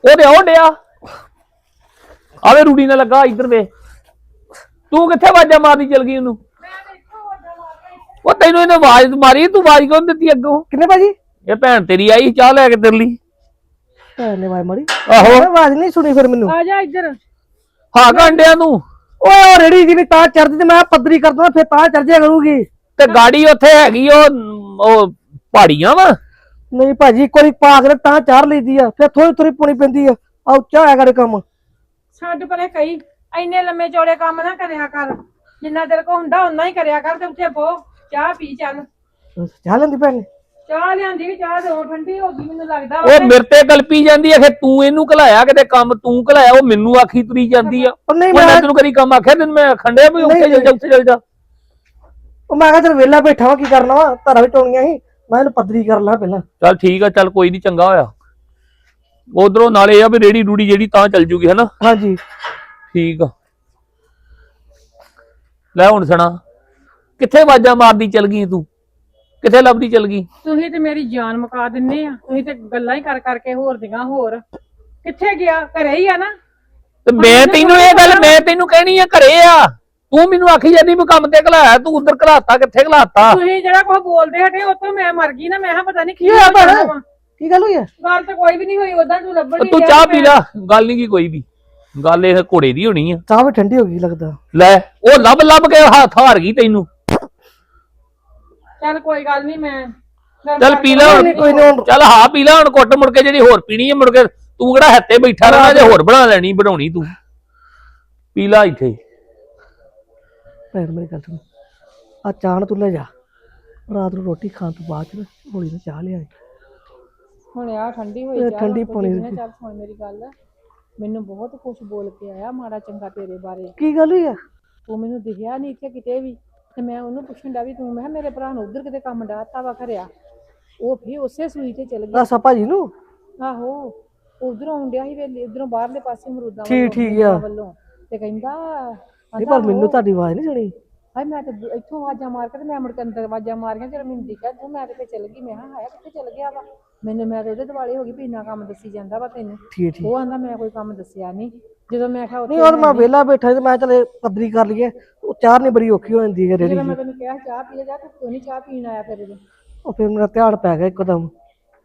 ਉਹਦੇ ਉਹ ਡਿਆ। ਆਵੇ ਰੂੜੀ ਨਾਲ ਲੱਗਾ ਇੱਧਰ ਵੇ। ਤੂੰ ਕਿੱਥੇ ਆਵਾਜ਼ਾਂ ਮਾਰਦੀ ਚਲ ਗਈ ਉਹਨੂੰ? ਉਹ ਤੈਨੂੰ ਇਹਨੇ ਆਵਾਜ਼ ਮਾਰੀ ਤੂੰ ਆਵਾਜ਼ ਕਿਉਂ ਦਿੱਤੀ ਅੱਗੋਂ? ਕਿੰਨੇ ਭਾਜੀ? ਇਹ ਭੈਣ ਤੇਰੀ ਆਈ ਚਾਹ ਲੈ ਕੇ ਤੇਰੇ ਲਈ। ਭੈਣ ਨੇ ਆਵਾਜ਼ ਮਾਰੀ। ਆਹੋ। ਮੈਂ ਆਵਾਜ਼ ਨਹੀਂ ਸੁਣੀ ਫਿਰ ਮੈਨੂੰ। ਆ ਜਾ ਇੱਧਰ। ਹਾਂ ਘੰਟਿਆਂ ਨੂੰ। ਓਏ ਉਹ ਰੇੜੀ ਜੀ ਨੇ ਤਾਂ ਚੜਦੀ ਤੇ ਮੈਂ ਪੱਧਰੀ ਕਰ ਦਵਾਂ ਫਿਰ ਤਾਂ ਚੜ ਜਾਇਆ ਕਰੂਗੀ। ਤੇ ਗਾੜੀ ਉੱਥੇ ਹੈਗੀ ਉਹ ਉਹ ਪਹਾੜੀਆਂ ਵਾ। ਨਹੀਂ ਭਾਜੀ ਇੱਕ ਵਾਰੀ ਪਾ ਕੇ ਤਾਂ ਚਾਰ ਲਈਦੀ ਆ ਫਿਰ ਥੋੜੀ ਥੋੜੀ ਪੁਣੀ ਪੈਂਦੀ ਆ। ਆ ਉੱਚਾ ਹੋਇਆ ਕਰੇ ਕੰਮ। ਛੱਡ ਪਰੇ ਕਈ ਐਨੇ ਲੰਮੇ ਚੌੜੇ ਕੰਮ ਨਾ ਕਰਿਆ ਕਰ। ਜਿੰਨਾ ਤੇਰੇ ਕੋ ਹੁੰਦਾ ਓਨਾ ਹੀ ਕਰਿਆ ਕਰ ਤੇ ਉੱਥੇ ਬੋ ਚਾਹ ਪੀ ਚੱਲ। ਚਾਹ ਲੈਂਦੀ ਭੈਣ ਨੇ? ਚਾਹ ਲਿਆਂਦੀ ਵੀ ਚਾਹ ਦੋ ਠੰਡੀ ਹੋ ਗਈ ਮੈਨੂੰ ਲੱਗਦਾ ਉਹ ਮੇਰੇ ਤੇ ਕਲਪੀ ਜਾਂਦੀ ਆ ਕਿ ਤੂੰ ਇਹਨੂੰ ਘਲਾਇਆ ਕਿਤੇ ਕੰਮ ਤੂੰ ਘਲਾਇਆ ਉਹ ਮੈਨੂੰ ਆਖੀ ਤੁਰੀ ਜਾਂਦੀ ਆ। ਉਹ ਨਹੀਂ ਮੈਂ ਮੈਂ ਤੈਨੂੰ ਕਦੀ ਕੰਮ ਆਖਿਆ ਤੈਨੂੰ ਮੈਂ ਖੰਡਿਆ ਵੀ ਉੱਥੇ ਚੱਲ ਜਾ ਉੱਥੇ ਚੱਲ ਜਾ। ਉਹ ਮੈਂ ਕਿਹਾ ਚਲ ਵਿਹਲਾ ਬੈਠਾ ਵਾ ਕੀ ਕਰਨਾ ਵਾ? ਧਾਰਾ ਵੀ ਟੋਣੀਆਂ ਸੀ। ਮੈਂ ਇਹਨੂੰ ਪੱਧਰੀ ਕਰ ਲਾਂ ਪਹਿਲਾਂ। ਚੱਲ ਠੀਕ ਆ ਚੱਲ ਕੋਈ ਨਹੀਂ ਚੰਗਾ ਹੋਇਆ। ਉਧਰੋਂ ਨਾਲੇ ਆ ਵੀ ਰੇੜੀ ਰੂੜੀ ਜਿਹੜੀ ਤਾਂ ਚੱਲ ਜੂਗੀ ਹਨਾ? ਹਾਂਜੀ। ਠੀਕ ਆ। ਲੈ ਹੁਣ ਸੁਣਾ ਕਿੱਥੇ ਆਵਾਜ਼ਾਂ ਮਾਰਦੀ ਚੱਲ ਗਈ ਤੂੰ? ਕਿੱਥੇ ਲੱਭਦੀ ਚੱਲ ਗਈ? ਤੁਸੀਂ ਤੇ ਮੇਰੀ ਜਾਨ ਮੁਕਾ ਦਿੰਨੇ ਆ। ਤੁਸੀਂ ਤੇ ਗੱਲਾਂ ਹੀ ਕਰ ਕਰਕੇ ਹੋਰ ਦੀਆਂ ਹੋਰ। ਕਿੱਥੇ ਗਿਆ? ਘਰੇ ਹੀ ਆ ਨਾ। ਤੇ ਮੈਂ ਤੈਨੂੰ ਇਹ ਗੱਲ ਮੈਂ ਤੈਨੂੰ ਕਹਿਣੀ ਆ ਘਰੇ ਆ। ਤੂੰ ਮੈਨੂੰ ਆਖੀ ਜਾਂਦੀ ਵੀ ਕੰਮ ਤੇ ਘਲਾਇਆ ਤੂੰ ਉਧਰ ਘਲਾਤਾ ਕਿੱਥੇ ਘਲਾਤਾ? ਤੁਸੀਂ ਜਿਹੜਾ ਕੁਝ ਬੋਲਦੇ ਹਟੇ ਉੱਥੋਂ ਮੈਂ ਮਰ ਗਈ ਨਾ ਮੈਂ ਕਿਹਾ ਪਤਾ ਨਹੀਂ ਕੀ ਕੀ ਹੋਇਆ ਭੈਣ? ਵਾ। ਕੀ ਗੱਲ ਹੋਈ ਆ? ਗੱਲ ਤਾਂ ਕੋਈ ਵੀ ਨਹੀਂ ਹੋਈ ਉਦਾਂ ਤੂੰ ਲੱਭਣ ਉਹ ਨਹੀਂ ਤੂੰ ਚਾਹ ਪੀ ਲੈ ਗੱਲ ਨਹੀਂ ਕੀ ਕੋਈ ਵੀ। ਗੱਲ ਇਹ ਘੋੜੇ ਦੀ ਹੋਣੀ ਆ। ਚਾਹ ਵੀ ਠੰਡੀ ਹੋ ਗਈ ਲੱਗਦਾ। ਲੈ ਉਹ ਲੱਭ ਲੱਭ ਕੇ ਹੱਥ ਹਾਰ ਗਈ ਤੈਨੂੰ। ਚੱਲ ਕੋਈ ਗੱਲ ਨਹੀਂ ਮੈਂ ਮੈਂ ਚੱਲ ਪੀ ਲੈ ਨਹੀਂ, ਕੋਈ ਨੀ, ਹੁਣ- ਚੱਲ ਹਾਂ ਪੀ ਲੈ ਹੁਣ ਕੁੱਟ ਮੁੜ ਕੇ ਜਿਹੜੀ ਹੋਰ ਪੀਣੀ ਹੈ ਮੁੜ ਕੇ ਤੂੰ ਕਿਹੜਾ ਹੱਤੇ ਬੈਠਾ ਰਹਿਣਾ ਜੇ ਹੋਰ ਬਣਾ ਲੈਣੀ ਬਣਾਉਣੀ ਤੂੰ। ਪੀ ਲੈ ਇੱਥੇ। ਭੈਣ ਮੇਰੀ ਗੱਲ ਸੁਣ। ਆ ਨਾ ਤੂੰ ਲੈ ਜਾ। ਰਾਤ ਨੂੰ ਰੋਟੀ ਖਾਣ ਤੋਂ ਬਾਅਦ ਚ ਨਾ ਹੌਲੀ ਨਾਲ ਚਾਹ ਲਿਆ ਹੁਣ ਆ ਠੰਡੀ ਹੋਈ ਇਹ ਚਾਹ ਠੰਡੀ ਨੇ ਸੀ। ਚੱਲ ਸੁਣ ਮੇਰੀ ਗੱਲ। ਮੈਨੂੰ ਬਹੁਤ ਕੁਝ ਬੋਲ ਕੇ ਆਇਆ ਮਾੜਾ ਚੰਗਾ ਤੇਰੇ ਬਾਰੇ। ਕੀ ਗੱਲ ਹੋਈ ਆ? ਤੂੰ ਮੈਨੂੰ ਦਿਖਿਆ ਨਹੀਂ ਇੱਥੇ ਕਿਤੇ ਵੀ। ਤੇ ਮੈਂ ਉਹਨੂੰ ਪੁੱਛਣ ਡਿਆ ਵੀ ਤੂੰ ਮੈਂ ਕਿਹਾ ਮੇਰੇ ਭਰਾ ਨੂੰ ਉਧਰ ਕਿਤੇ ਕੰਮ ਡਾਤਾ ਵਾ ਖਰਿਆ ਉਹ ਵੀ ਉਸੇ ਸੂਈ ਤੇ ਚਲ ਗਿਆ। ਦੱਸ ਆ ਭਾਜੀ ਨੂੰ? ਆਹੋ ਉਧਰੋਂ ਆਉਂਦਿਆ ਸੀ ਵੇਲੇ ਉਧਰੋਂ ਬਾਹਰਲੇ ਪਾਸੇ ਮਰੂਦਾਂ ਠੀਕ- ਵੱਲੋਂ, ਠੀਕ ਆ। ਵੱਲੋਂ। ਤੇ ਕਹਿੰਦਾ ਨਹੀਂ ਪਰ ਮੈਨੂੰ ਤੁਹਾਡੀ ਆਵਾਜ਼ ਨਹੀਂ ਸੁਣੀ। ਹਾਏ ਮੈਂ ਤੇ ਇੱਥੋਂ ਆਵਾਜ਼ਾਂ ਮਾਰ ਕੇ ਤੇ ਮੈਂ ਮੁੜ ਕੇ ਅੰਦਰ ਆਵਾਜ਼ਾਂ ਮਾਰੀਆਂ ਜਦੋਂ ਮੈਨੂੰ ਦਿਖਿਆ ਤੂੰ ਮੈਂ ਤੇ ਫੇ ਚੱਲ ਗਈ ਮੈਂ ਕਿਹਾ ਹਾਇਆ ਕਿੱਥੇ ਚੱਲ ਗਿਆ ਵਾ? ਮੈਨੂੰ ਮੈਂ ਤੇ ਉਹਦੇ ਦਿਵਾਲੇ ਹੋ ਗਈ ਵੀ ਇੰਨਾ ਕੰਮ ਦੱਸੀ ਜਾਂਦਾ ਵਾ ਤੈਨੂੰ। ਠੀਕ ਠੀਕ। ਉਹ ਆਂਦਾ ਮੈਂ ਕੋਈ ਕੰਮ ਦੱਸਿਆ ਨਹੀਂ। ਜਦੋਂ ਮੈਂ ਕਿਹਾ ਨਹੀਂ ਉਹ ਮੈਂ ਵਿਹਲਾ ਬੈਠਾ ਤੇ ਮੈਂ ਚਲੇ ਪੱਧਰੀ ਕਰ ਲਈਏ। ਉਹ ਚਾਹ ਨਹੀਂ ਬੜੀ ਔਖੀ ਹੋ ਜਾਂਦੀ ਹੈ ਰੇੜੀ ਜਦੋਂ ਮੈਂ ਤੈਨੂੰ ਕਿਹਾ ਚਾਹ ਪੀ ਲੈ ਜਾ ਤੂੰ ਕਿਉਂ ਨਹੀਂ ਚਾਹ ਪੀਣ ਆਇਆ ਫਿਰ ਉਦੋਂ ਉਹ ਫਿਰ ਮੇਰਾ ਧਿਆਨ ਪੈ ਗਿਆ ਇੱਕਦਮ।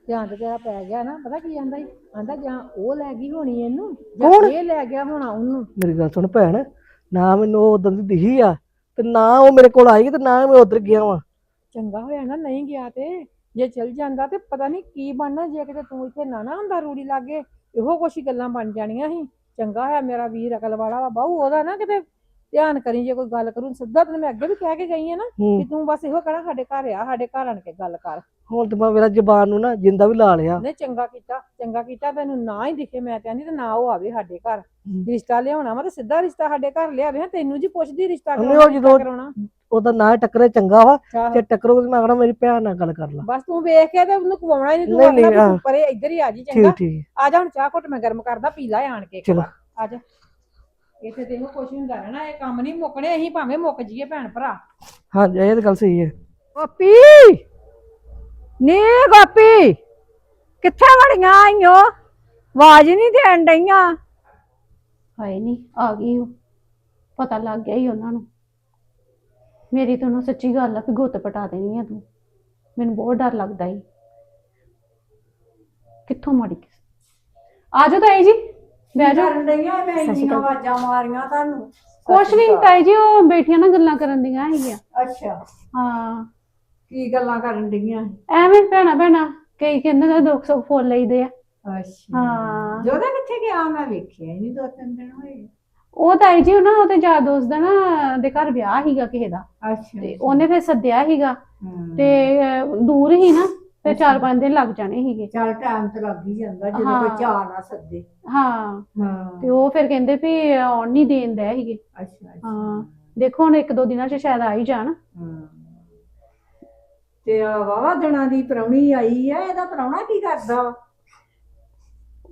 ਧਿਆਨ ਤੇ ਤੇਰਾ ਪੈ ਗਿਆ ਨਾ ਪਤਾ ਕੀ ਆਂਦਾ ਆਂਦਾ ਜਾਂ ਉਹ ਲੈ ਗਈ ਹੋਣੀ ਇਹਨੂੰ ਜਾਂ? ਇਹ ਲੈ ਗਿਆ ਹੋਣਾ ਉਹਨੂੰ। ਮੇਰੀ ਗੱਲ ਸੁਣ ਭੈਣ ਨਾ ਮੈਨੂੰ ਉਹ ਉਦੋਂ ਦੀ ਦਿਖੀ ਆ, ਤੇ ਨਾ ਉਹ ਮੇਰੇ ਕੋਲ ਆਈ ਤੇ ਨਾ ਮੈਂ ਉਧਰ ਗਿਆ ਵਾਂ। ਚੰਗਾ ਹੋਇਆ ਨਾ ਨਹੀਂ ਗਿਆ ਤੇ, ਜੇ ਚਲ ਜਾਂਦਾ ਤੇ ਪਤਾ ਨਹੀਂ ਕੀ ਬਣਨਾ, ਜੇ ਕਿਤੇ ਤੂੰ ਇੱਥੇ ਨਾ ਨਾ ਹੁੰਦਾ ਰੂੜੀ ਲਾਗੇ, ਇਹੋ ਕੁਛ ਹੀ ਗੱਲਾਂ ਬਣ ਜਾਣੀਆਂ ਸੀ। ਚੰਗਾ ਹੋਇਆ ਮੇਰਾ ਵੀਰ ਅਕਲ ਵਾਲਾ ਵਾ ਬਾਹੂ ਉਹਦਾ ਨਾ ਕਿਤੇ ਧਿਆਨ ਕਰੀ ਜੇ ਕੋਈ ਗੱਲ ਕਰੂੰ ਸਿੱਧਾ ਤੈਨੂੰ ਮੈਂ ਅੱਗੇ ਵੀ ਕਹਿ ਕੇ ਗਈ ਆ ਨਾ ਹੂੰ। ਕਿ ਤੂੰ ਬਸ ਇਹੋ ਕਹਿਣਾ ਸਾਡੇ ਘਰ ਆ ਸਾਡੇ ਘਰ ਆਣ ਕੇ ਗੱਲ ਕਰ। ਹੁਣ ਤੇ ਮੈਂ ਮੇਰਾ ਜ਼ਬਾਨ ਨੂੰ ਨਾ ਜਿੰਦਾ ਵੀ ਲਾ ਲਿਆ। ਨੇ ਚੰਗਾ ਕੀਤਾ ਚੰਗਾ ਕੀਤਾ ਤੈਨੂੰ ਨਾ ਹੀ ਦਿਖੇ ਮੈਂ ਕਹਿੰਦੀ ਤੇ ਨਾ ਉਹ ਆਵੇ ਸਾਡੇ ਘਰ। ਰਿਸ਼ਤਾ ਲਿਆਉਣਾ ਵਾ ਤੇ ਸਿੱਧਾ ਰਿਸ਼ਤਾ ਸਾਡੇ ਘਰ ਲਿਆਵੇ ਹਾਂ ਤੈਨੂੰ ਜੀ ਪੁੱਛਦੀ ਰਿਸ਼ਤਾ ਉਹਨੇ ਕਰਾਉਣਾ ਉਹ ਰਿਸ਼ਤਾ ਜਦੋਂ- ਕਰਾਉਣਾ। ਉਹਦਾ ਨਾ ਟੱਕਰੇ ਚੰਗਾ ਵਾ ਆਹੋ। ਜੇ ਟੱਕਰੋਗੇ ਤੇ ਮੈਂ ਕਹਣਾ ਮੇਰੀ ਭੈਣ ਨਾਲ ਗੱਲ ਕਰ ਲਾ। ਬਸ ਤੂੰ ਵੇਖ ਕੇ ਤੇ ਉਹਨੂੰ ਕਵਾਉਣਾ ਹੀ ਨਹੀਂ ਤੂੰ ਨਹੀਂ, ਆਖਣਾ ਵੀ ਨਹੀਂ, ਪਰੇ ਇੱਧਰ ਹੀ ਆ ਜੀ ਚੰਗਾ। ਠੀਕ। ਠੀਕ ਆ ਜਾ ਹੁਣ ਚਾਹ ਘੁੱਟ ਮੈਂ ਗਰਮ ਕਰਦਾ ਪੀ ਲੈ ਆਣ ਕੇ ਇੱਕ ਚਲੋ। ਵਾਰ। ਆ ਜਾ। ਇੱਥੇ ਦੇਖੋ ਕੁਛ ਹੁੰਦਾ ਰਹਿਣਾ ਇਹ ਕੰਮ ਨਹੀਂ ਮੁੱਕਣੇ ਅਸੀਂ ਭਾਵੇਂ ਮੁੱਕ ਜੀਏ ਭੈਣ ਭਰਾ। ਹਾਂਜੀ ਇਹ ਤਾਂ ਗੱਲ ਸਹੀ ਹੈ। ਗੋਪੀ! ਨੀ ਗੋਪੀ! ਕਿੱਥੇ ਵੜੀਆਂ ਆਈਓ? ਆਵਾਜ਼ ਨਹੀਂ ਦੇਣ ਡਈਆਂ। ਹਾਏ ਨਹੀਂ ਆ ਗਈ ਉਹ। ਪਤਾ ਲੱਗ ਗਿਆ ਹੀ ਉਹਨਾਂ ਨੂੰ। ਮੇਰੀ ਤਾਂ ਉਹਨੂੰ ਸੱਚੀ ਗੱਲ ਆ ਕਿ ਗੁੱਤ ਪਟਾ ਦੇਣੀ ਆ ਤੂੰ। ਮੈਨੂੰ ਬਹੁਤ ਡਰ ਲੱਗਦਾ ਈ। ਕਿੱਥੋਂ ਮਾੜੀ ਕਿਸ ਆ ਜਾਓ ਤਾਈ ਜੀ। ਬਹਿ ਜਾਓ। ਡਈਆਂ ਮੈਂ ਇੰਨੀਆਂ ਆਵਾਜ਼ਾਂ ਮਾਰੀਆਂ ਤੁਹਾਨੂੰ। ਕੁਛ ਨਹੀਂ ਤਾਈ ਜੀ ਉਹ ਬੈਠੀਆਂ ਨਾ ਗੱਲਾਂ ਕਰਨ ਦੀਆਂ ਹੈਗੀਆਂ। ਅੱਛਾ। ਹਾਂ। ਕੀ ਗੱਲਾਂ ਕਰਨ ਡਈਆਂ ਐਵੇਂ ਭੈਣਾ ਭੈਣਾ ਕਈ ਕਹਿੰਦੇ ਨੇ ਦੁੱਖ ਸੁੱਖ ਫੁੱਲ ਲਈਦੇ ਆ। ਅੱਛਾ। ਹਾਂ। ਜੋਦਾ ਕਿੱਥੇ ਗਿਆ? ਮੈਂ ਵੇਖਿਆ ਹੀ ਨਹੀਂ ਦੋ ਤਿੰਨ ਦਿਨ ਹੋਏ। ਉਹ ਤਾਈ ਜੀ ਉਹ ਨਾ ਉਹਦੇ ਯਾਰ ਦੋਸਤ ਦਾ ਨਾ ਦੇ ਘਰ ਵਿਆਹ ਸੀਗਾ ਕਿਸੇ ਦਾ। ਅੱਛਾ ਤੇ ਉਹਨੇ ਫਿਰ ਸੱਦਿਆ ਹਮ। ਤੇ ਦੂਰ ਹੀ ਨਾ। ਤੇ ਚਾਰ ਪੰਜ ਦਿਨ ਲੱਗ ਜਾਣੇ ਸੀਗੇ। ਚੱਲ ਟਾਈਮ ਤੇ ਲੱਗ ਹੀ ਜਾਂਦਾ ਜਦੋਂ ਹਾਂ। ਕੋਈ ਚਾਹ ਨਾ ਸੱਦੇ। ਹਾਂ। ਹਾਂ। ਤੇ ਉਹ ਫਿਰ ਕਹਿੰਦੇ ਵੀ ਆਉਣ ਨਹੀਂ ਦੇਣ ਦੇ ਸੀਗੇ। ਅੱਛਾ ਅੱਛਾ। ਹਾਂ। ਦੇਖੋ ਹੁਣ ਇੱਕ ਦੋ ਦਿਨਾਂ ਚ ਸ਼ਾਇਦ ਆ ਹੀ ਜਾਣ। ਹਾਂ। ਤੇ ਵਾਵਾ ਦਿਨਾਂ ਦੀ ਪ੍ਰਾਹੁਣੀ ਆਈ ਹੈ ਇਹਦਾ ਪ੍ਰਾਹੁਣਾ ਕੀ ਕਰਦਾ ਵਾ?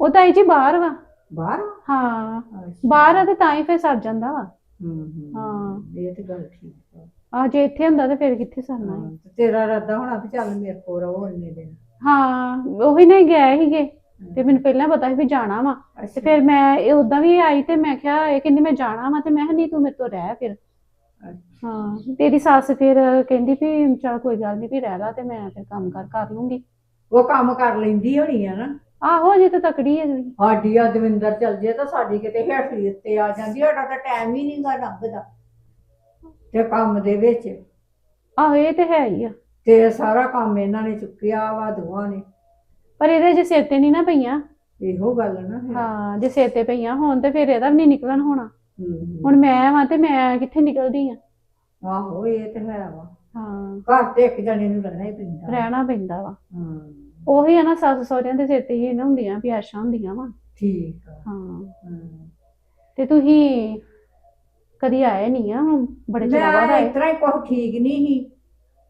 ਉਹ ਤਾਈ ਜੀ ਬਾਹਰ ਵਾ। ਬਾਹਰ ਹਾਂ। ਅੱਛਾ। ਬਾਹਰ ਆ ਤੇ ਤਾਂ ਹੀ ਫਿਰ ਸਰ ਜਾਂਦਾ ਵਾ। ਹੂੰ ਹੂੰ। ਹਾਂ। ਇਹ ਤੇ ਗੱਲ ਠੀਕ ਆ। ਆ ਜੇ ਇੱਥੇ ਹੁੰਦਾ ਤੇ ਫਿਰ ਕਿੱਥੇ ਸਰਨਾ ਸੀ? ਤੇਰਾ ਇਰਾਦਾ ਹੋਣਾ ਵੀ ਚੱਲ ਮੇਰੇ ਕੋਲ ਰਹੋ ਇੰਨੇ ਦਿਨ। ਹਾਂ ਉਹੀ ਨਹੀਂ ਗਏ ਸੀਗੇ। ਤੇ ਮੈਨੂੰ ਪਹਿਲਾਂ ਪਤਾ ਸੀ ਵੀ ਜਾਣਾ ਵਾ। ਤੇ ਫਿਰ ਮੈਂ ਇਹ ਉਦਾਂ ਵੀ ਆਈ ਤੇ ਮੈਂ ਕਿਹਾ ਇਹ ਕਹਿੰਦੀ ਮੈਂ ਜਾਣਾ ਵਾ ਤੇ ਮੈਂ ਕਿਹਾ ਨਹੀਂ ਤੂੰ ਮੇਰੇ ਤੋਂ ਰਹਿ ਫਿਰ। ਹਾਂ ਤੇਰੀ ਸੱਸ ਫਿਰ ਕਹਿੰਦੀ ਵੀ ਚਲ ਕੋਈ ਗੱਲ ਨਹੀਂ ਵੀ ਰਹਿ ਲਾ ਤੇ ਮੈਂ ਫਿਰ ਕੰਮ ਕਰ ਕਰ ਲੂੰਗੀ। ਉਹ ਕੰਮ ਕਰ ਲੈਂਦੀ ਹੋਣੀ ਆ ਨਾ। ਆਹੋ ਜੇ ਤਾਂ ਤਕੜੀ ਹੈ ਸਾਡੀ ਆ ਦਵਿੰਦਰ ਚੱਲ ਜੇ ਤਾਂ ਸਾਡੀ ਕਿਤੇ ਹੇਠਲੀ ਉੱਤੇ ਆ ਜਾਂਦੀ ਸਾਡਾ ਤਾਂ ਟਾਈਮ ਹੀ ਨਹੀਂਗਾ ਲੰਘਦਾ ਤੇ ਕੰਮ ਦੇ ਵਿੱਚ। ਆਹੋ ਇਹ ਤੇ ਹੈ ਹੀ ਆ। ਤੇ ਸਾਰਾ ਕੰਮ ਇਹਨਾਂ ਨੇ ਚੁੱਕਿਆ ਵਾ ਦੋਵਾਂ ਨੇ। ਪਰ ਇਹਦੇ ਜੇ ਸਿਰ ਤੇ ਨਹੀਂ ਨਾ ਪਈਆਂ। ਇਹੋ ਗੱਲ ਨਾ। ਹਾਂ ਜੇ ਸਿਰ ਤੇ ਪਈਆਂ ਹੋਣ ਤੇ ਫਿਰ ਇਹਦਾ ਵੀ ਨਹੀਂ ਨਿਕਲਣ ਹੋਣਾ। ਹੁਣ ਮੈਂ ਵਾਂ ਤੇ ਮੈਂ ਕਿੱਥੇ ਨਿਕਲਦੀ ਆ? ਆਹੋ ਇਹ ਤੇ ਹੈ ਵਾ। ਹਾਂ। ਘਰ ਤੇ ਇੱਕ ਜਣੇ ਨੂੰ ਰਹਿਣਾ ਹੀ ਪੈਂਦਾ। ਰਹਿਣਾ ਪੈਂਦਾ ਵਾ। ਹਾਂ। ਉਹੀ ਆ ਨਾ ਸੱਸ ਸਹੁਰਿਆਂ ਦੇ ਸਿਰ ਤੇ ਹੀ ਨਾ ਹੁੰਦੀਆਂ ਵੀ ਆਸ਼ਾ ਹੁੰਦੀਆਂ ਵਾ। ਠੀਕ ਆ। ਹਾਂ। ਹਾਂ। ਤੇ ਤੁਸੀਂ ਕਦੀ ਆਏ ਨਹੀਂ ਆ ਹੁਣ ਬੜੇ ਚਿਰ ਬਾਅਦ ਮੈਂ ਆਏ। ਇਤਰਾ ਹੀ ਕੁਛ ਠੀਕ ਨਹੀਂ ਸੀ।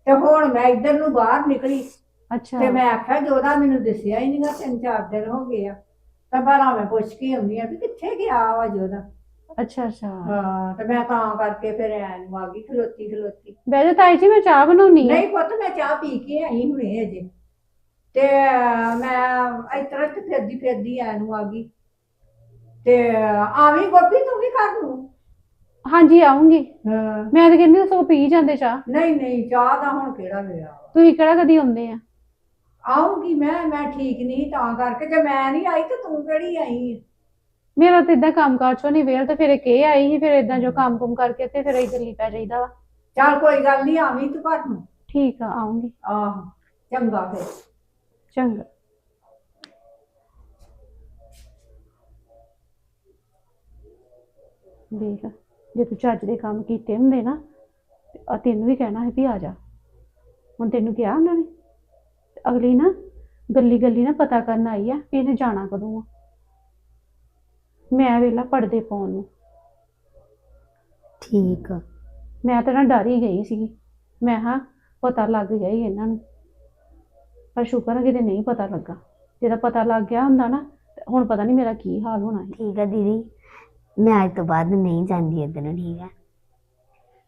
ਤੇ ਹੁਣ ਮੈਂ ਇੱਧਰ ਨੂੰ ਬਾਹਰ ਨਿਕਲੀ। ਅੱਛਾ। ਤੇ ਮੈਂ ਆਖਿਆ ਜੋਦਾ ਮੈਨੂੰ ਦਿਸਿਆ ਹੀ ਨਹੀਂਗਾ ਤਿੰਨ ਚਾਰ ਦਿਨ ਹੋ ਗਏ ਆ। ਤਾਂ ਬਾਹਰ ਮੈਂ ਪੁੱਛ ਕੇ ਆਉਂਦੀ ਆ ਵੀ ਕਿੱਥੇ ਗਿਆ ਵਾ ਜੋਦਾ ਅੱਛਾ ਅੱਛਾ। ਹਾਂ ਤੇ ਮੈਂ ਤਾਂ ਕਰਕੇ ਫਿਰ ਐਨ ਨੂੰ ਆ ਗਈ ਖਲੋਤੀ ਖਲੋਤੀ। ਬਹਿ ਜਾ ਤਾਈ ਜੀ ਮੈਂ ਚਾਹ ਬਣਾਉਣੀ ਆ। ਨਹੀਂ ਪੁੱਤ ਮੈਂ ਚਾਹ ਪੀ ਕੇ ਆਈ ਹੁਣੇ ਅਜੇ ਤੇ ਮੈਂ ਇਸ ਤਰ੍ਹਾਂ ਤੇ ਫਿਰਦੀ ਫਿਰਦੀ ਐਨ ਨੂੰ ਆ ਗਈ। ਤੇ ਆਵੀਂ ਗੋਪੀ ਤੂੰ ਵੀ ਕਰ ਲੂ? ਹਾਂਜੀ ਆਉਂਗੀ। ਹਾਂ। ਮੈਂ ਤਾਂ ਕਹਿੰਦੀ ਸੋ ਪੀ ਜਾਂਦੇ ਚਾਹ। ਨਹੀਂ ਨਹੀਂ ਚਾਹ ਦਾ ਹੁਣ ਕਿਹੜਾ ਵਾ? ਤੁਸੀਂ ਕਿਹੜਾ ਕਦੀ ਆਉਂਦੇ ਆ? ਆਉਂਗੀ ਮੈਂ ਮੈਂ ਠੀਕ ਨਹੀਂ ਤਾਂ ਕਰਕੇ। ਜੇ ਮੈਂ ਨਹੀਂ ਆਈ ਤੇ ਤੂੰ ਕਿਹੜੀ ਆਈ ਹੈ? ਮੇਰਾ ਤਾਂ ਇਦਾਂ ਕੰਮ ਕਾਰ ਚੋਂ ਨਹੀਂ ਵੇਲ ਤੇ ਫਿਰ ਇੱਕ ਇਹ ਆਈ ਸੀ ਫਿਰ ਇਦਾਂ ਜੋ ਕੰਮ ਕੁਮ ਕਰਕੇ ਤੇ ਫਿਰ ਇਧਰ ਲਈ ਪੈ ਜਾਈਦਾ ਵਾ। ਚੱਲ ਕੋਈ ਗੱਲ ਨਹੀਂ ਆਵੀਂ ਤੂੰ ਘਰ ਨੂੰ। ਠੀਕ ਆ ਆਉਂਗੀ। ਆਹ ਚੰਗਾ ਫਿਰ। ਚੰਗਾ। ਦੇਖ। ਜੇ ਤੂੰ ਚੱਜ ਦੇ ਕੰਮ ਕੀਤੇ ਹੁੰਦੇ ਨਾ ਤੇ ਆ ਤੈਨੂੰ ਵੀ ਕਹਿਣਾ ਹੈ ਵੀ ਆ ਜਾ। ਹੁਣ ਤੈਨੂੰ ਕਿਹਾ ਉਹਨਾਂ ਨੇ ਤੇ ਅਗਲੀ ਨਾ ਗੱਲੀ ਗੱਲੀ ਨਾ ਪਤਾ ਕਰਨ ਆਈ ਆ ਵੀ ਇਹਨੇ ਜਾਣਾ ਕਦੋਂ ਆ। ਮੈਂ ਵੇਲਾ ਪੜਦੇ ਪਾਉਣ ਨੂੰ। ਠੀਕ ਆ। ਮੈਂ ਤਾਂ ਨਾ ਡਰ ਹੀ ਗਈ ਸੀਗੀ। ਮੈਂ ਹਾਂ ਪਤਾ ਲੱਗ ਗਿਆ ਹੀ ਇਹਨਾਂ ਨੂੰ। ਪਰ ਸ਼ੁਕਰ ਹੈ ਕਿਤੇ ਨਹੀਂ ਪਤਾ ਲੱਗਾ। ਜਿਹਦਾ ਪਤਾ ਲੱਗ ਗਿਆ ਹੁੰਦਾ ਨਾ ਤੇ ਹੁਣ ਪਤਾ ਨਹੀਂ ਮੇਰਾ ਕੀ ਹਾਲ ਹੋਣਾ ਹੈ ਠੀਕ ਆ ਦੀਦੀ। ਮੈਂ ਅੱਜ ਤੋਂ ਬਾਅਦ ਨਹੀਂ ਜਾਂਦੀ ਇੱਧਰ ਨੂੰ ਠੀਕ ਆ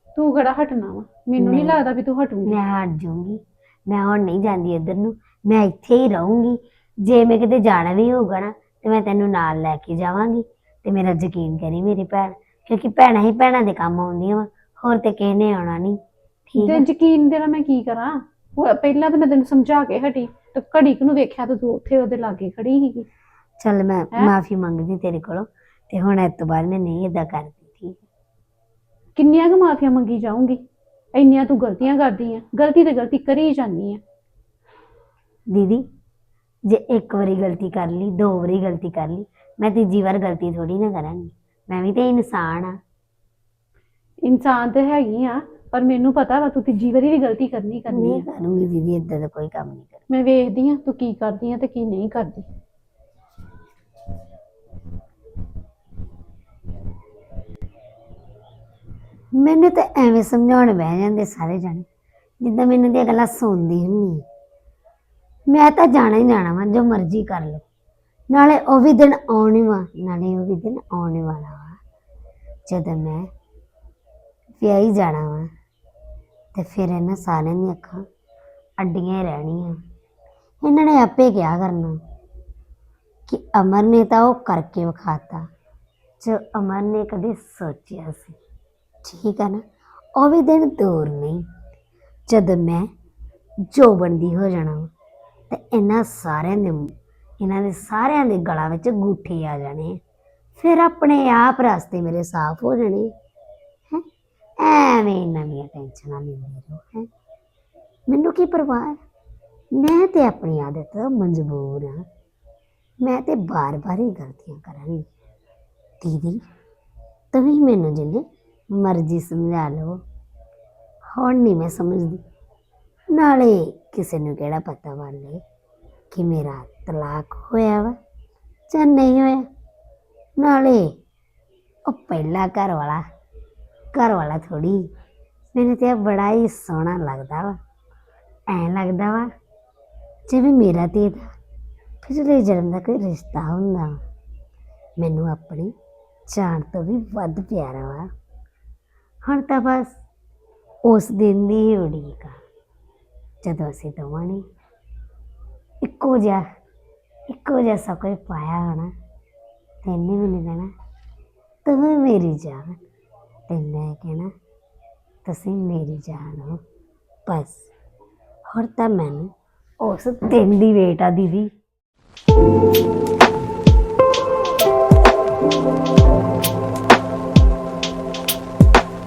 ਤੂੰ ਕਿਹੜਾ ਹਟਣਾ ਵਾ? ਮੈਨੂੰ ਨਹੀਂ ਨਹੀਂ। ਲੱਗਦਾ ਵੀ ਤੂੰ ਹਟੂਗੀ। ਮੈਂ ਹਟ ਜਾਊਂਗੀ। ਮੈਂ ਹੁਣ ਨਹੀਂ ਜਾਂਦੀ ਇੱਧਰ ਨੂੰ। ਮੈਂ ਇੱਥੇ ਹੀ ਰਹੂੰਗੀ। ਜੇ ਮੈਂ ਕਿਤੇ ਜਾਣਾ ਵੀ ਹੋਊਗਾ ਨਾ ਤੇ ਮੈਂ ਤੈਨੂੰ ਨਾਲ ਲੈ ਕੇ ਜਾਵਾਂਗੀ। ਤੇ ਮੇਰਾ ਯਕੀਨ ਕਰੀ ਮੇਰੀ ਭੈਣ ਕਿਉਂਕਿ ਭੈਣਾਂ ਹੀ ਭੈਣਾਂ ਦੇ ਕੰਮ ਆਉਂਦੀਆਂ ਵਾ। ਹੋਰ ਤੇ ਕਿਸੇ ਨੇ ਆਉਣਾ ਨਹੀਂ ਠੀਕ ਤੇ ਹੈ? ਯਕੀਨ ਦੇਣਾ ਮੈਂ ਕੀ ਕਰਾਂ? ਉਹ ਪਹਿਲਾਂ ਤਾਂ ਮੈਂ ਤੈਨੂੰ ਸਮਝਾ ਕੇ ਹਟੀ ਤੇ ਘੜੀ ਕੁ ਨੂੰ ਵੇਖਿਆ ਤੇ ਤੂੰ ਉੱਥੇ ਉਹਦੇ ਲਾਗੇ ਖੜੀ ਸੀਗੀ। ਚੱਲ ਮੈਂ ਹੈਂ? ਮਾਫੀ ਮੰਗਦੀ ਤੇਰੇ ਕੋਲੋਂ। ਤੇ ਹੁਣ ਇਸ ਤੋਂ ਬਾਅਦ ਮੈਂ ਨਹੀਂ ਇਦਾਂ ਕਰਦੀ ਠੀਕ ਹੈ? ਕਿੰਨੀਆਂ ਕੁ ਮਾਫੀਆਂ ਮੰਗੀ ਜਾਊਂਗੀ? ਇੰਨੀਆਂ ਤੂੰ ਗਲਤੀਆਂ ਕਰਦੀ ਆ। ਗਲਤੀ ਤੇ ਗਲਤੀ ਕਰੀ ਜਾਂਦੀ ਆ। ਦੀਦੀ ਜੇ ਇੱਕ ਵਾਰੀ ਗਲਤੀ ਕਰ ਲਈ ਦੋ ਵਾਰੀ ਗਲਤੀ ਕਰ ਲਈ ਮੈਂ ਤੀਜੀ ਵਾਰ ਗਲਤੀ ਥੋੜੀ ਨਾ ਕਰਾਂਗੀ। ਮੈਂ ਵੀ ਤੇ ਇਨਸਾਨ ਆ। ਇਨਸਾਨ ਤੇ ਹੈਗੀ ਆ ਪਰ ਮੈਨੂੰ ਪਤਾ ਵਾ ਤੂੰ ਤੀਜੀ ਵਾਰੀ ਵੀ ਗਲਤੀ ਕਰਨੀ ਕਰਨੀ ਨਹੀਂ ਆ। ਕਰੂੰਗੀ ਦੀਦੀ ਇਦਾਂ ਦਾ ਕੋਈ ਕੰਮ ਨਹੀਂ ਕਰ ਮੈਂ ਵੇਖਦੀ ਆ ਤੂੰ ਕੀ ਕਰਦੀ ਆ ਤੇ ਕੀ ਨਹੀਂ ਕਰਦੀ। ਮੈਨੂੰ ਤਾਂ ਐਵੇਂ ਸਮਝਾਉਣ ਬਹਿ ਜਾਂਦੇ ਸਾਰੇ ਜਾਣੇ, ਜਿੱਦਾਂ ਮੈਨੂੰ ਦੀਆਂ ਗੱਲਾਂ ਸੁਣਦੀ ਹੁੰਨੀ ਮੈਂ ਤਾਂ ਜਾਣਾ ਹੀ ਜਾਣਾ ਵਾਂ, ਜੋ ਮਰਜ਼ੀ ਕਰ ਲਓ। ਨਾਲੇ ਉਹ ਵੀ ਦਿਨ ਆਉਣੇ ਵਾ, ਨਾਲੇ ਉਹ ਵੀ ਦਿਨ ਆਉਣੇ ਵਾਲਾ ਵਾ। ਜਦੋਂ ਮੈਂ ਵਿਆਹੀ ਜਾਣਾ ਵਾ, ਤੇ ਫਿਰ ਇਹਨਾਂ ਸਾਰਿਆਂ ਦੀਆਂ ਅੱਖਾਂ ਅੱਡੀਆਂ ਹੀ ਰਹਿਣੀਆਂ। ਇਹਨਾਂ ਨੇ ਆਪੇ ਕਿਹਾ ਕਰਨਾ ਕਿ ਅਮਰ ਨੇ ਤਾਂ ਉਹ ਕਰਕੇ ਵਿਖਾਤਾ, ਜੋ ਅਮਰ ਨੇ ਕਦੇ ਸੋਚਿਆ ਸੀ। ਠੀਕ ਹੈ ਨਾ? ਉਹ ਵੀ ਦਿਨ ਦੂਰ ਨਹੀਂ। ਜਦ ਮੈਂ ਜੋ ਬਣਦੀ ਹੋ ਜਾਣਾ ਵਾਂ, ਤੇ ਇਹਨਾਂ ਸਾਰਿਆਂ ਦੇ ਇਹਨਾਂ ਦੇ ਸਾਰਿਆਂ ਦੇ ਗਲਾਂ ਵਿੱਚ ਗੂਠੇ ਆ ਜਾਣੇ ਫਿਰ ਆਪਣੇ ਆਪ ਰਸਤੇ ਮੇਰੇ ਸਾਫ਼ ਹੋ ਜਾਣੇ ਹੈ? ਐਵੇਂ ਇਹਨਾਂ ਦੀਆਂ ਟੈਨਸ਼ਨਾਂ ਲੈਂਦੇ ਰਹੋ, ਹੈ? ਮੈਨੂੰ ਕੀ ਪਰਵਾਹ ਮੈਂ ਤੇ ਆਪਣੀ ਆਦਤ ਮਜਬੂਰ ਹਾਂ ਮੈਂ ਤੇ ਬਾਰ-ਬਾਰ ਹੀ ਗਲਤੀਆਂ ਕਰਾਂਗੀ। ਦੀਦੀ, ਤਵੀ ਮੈਨੂੰ ਜਿੰਨੇ ਮਰਜ਼ੀ ਸਮਝਾ ਲਓ ਹੁਣ ਨਹੀਂ ਮੈਂ ਸਮਝਦੀ। ਨਾਲੇ ਕਿਸੇ ਨੂੰ ਕਿਹੜਾ ਪਤਾ ਵਾਲੇ ਕਿ ਮੇਰਾ ਤਲਾਕ ਹੋਇਆ ਵਾ ਜਾਂ ਨਹੀਂ ਹੋਇਆ। ਨਾਲੇ ਉਹ ਪਹਿਲਾ ਘਰ ਵਾਲਾ ਘਰ ਵਾਲਾ ਥੋੜੀ ਮੈਨੂੰ ਤੇ ਇਹ ਬੜਾ ਹੀ ਸੋਹਣਾ ਲੱਗਦਾ ਵਾ। ਐਂ ਲੱਗਦਾ ਵਾ, ਜਿਵੇਂ ਮੇਰਾ ਤੇ ਇਹਦਾ ਪਿਛਲੇ ਜਨਮ ਦਾ ਕੋਈ ਰਿਸ਼ਤਾ ਹੁੰਦਾ ਵਾ। ਮੈਨੂੰ ਆਪਣੀ ਜਾਨ ਤੋਂ ਵੀ ਵੱਧ ਪਿਆਰਾ ਵਾ। ਹੁਣ ਤਾਂ ਬਸ ਉਸ ਦਿਨ ਦੀ ਹੀ ਉਡੀਕ ਆ। ਜਦੋਂ ਅਸੀਂ ਦੋਵਾਂ ਨੇ ਇੱਕੋ ਜਿਹਾ ਇੱਕੋ ਜਿਹਾ ਸਭ ਕੁਝ ਪਾਇਆ ਹੋਣਾ ਤਿੰਨ ਵੀ ਨਹੀਂ ਕਹਿਣਾ, ਤੂੰ ਮੇਰੀ ਜਾਨ। ਤੇ ਮੈਂ ਕਹਿਣਾ, ਤੁਸੀਂ ਮੇਰੀ ਜਾਨ ਹੋ, ਬਸ। ਹੁਣ ਤਾਂ ਮੈਨੂੰ ਉਸ ਦਿਨ ਦੀ ਵੇਟ ਆ ਦੀਦੀ।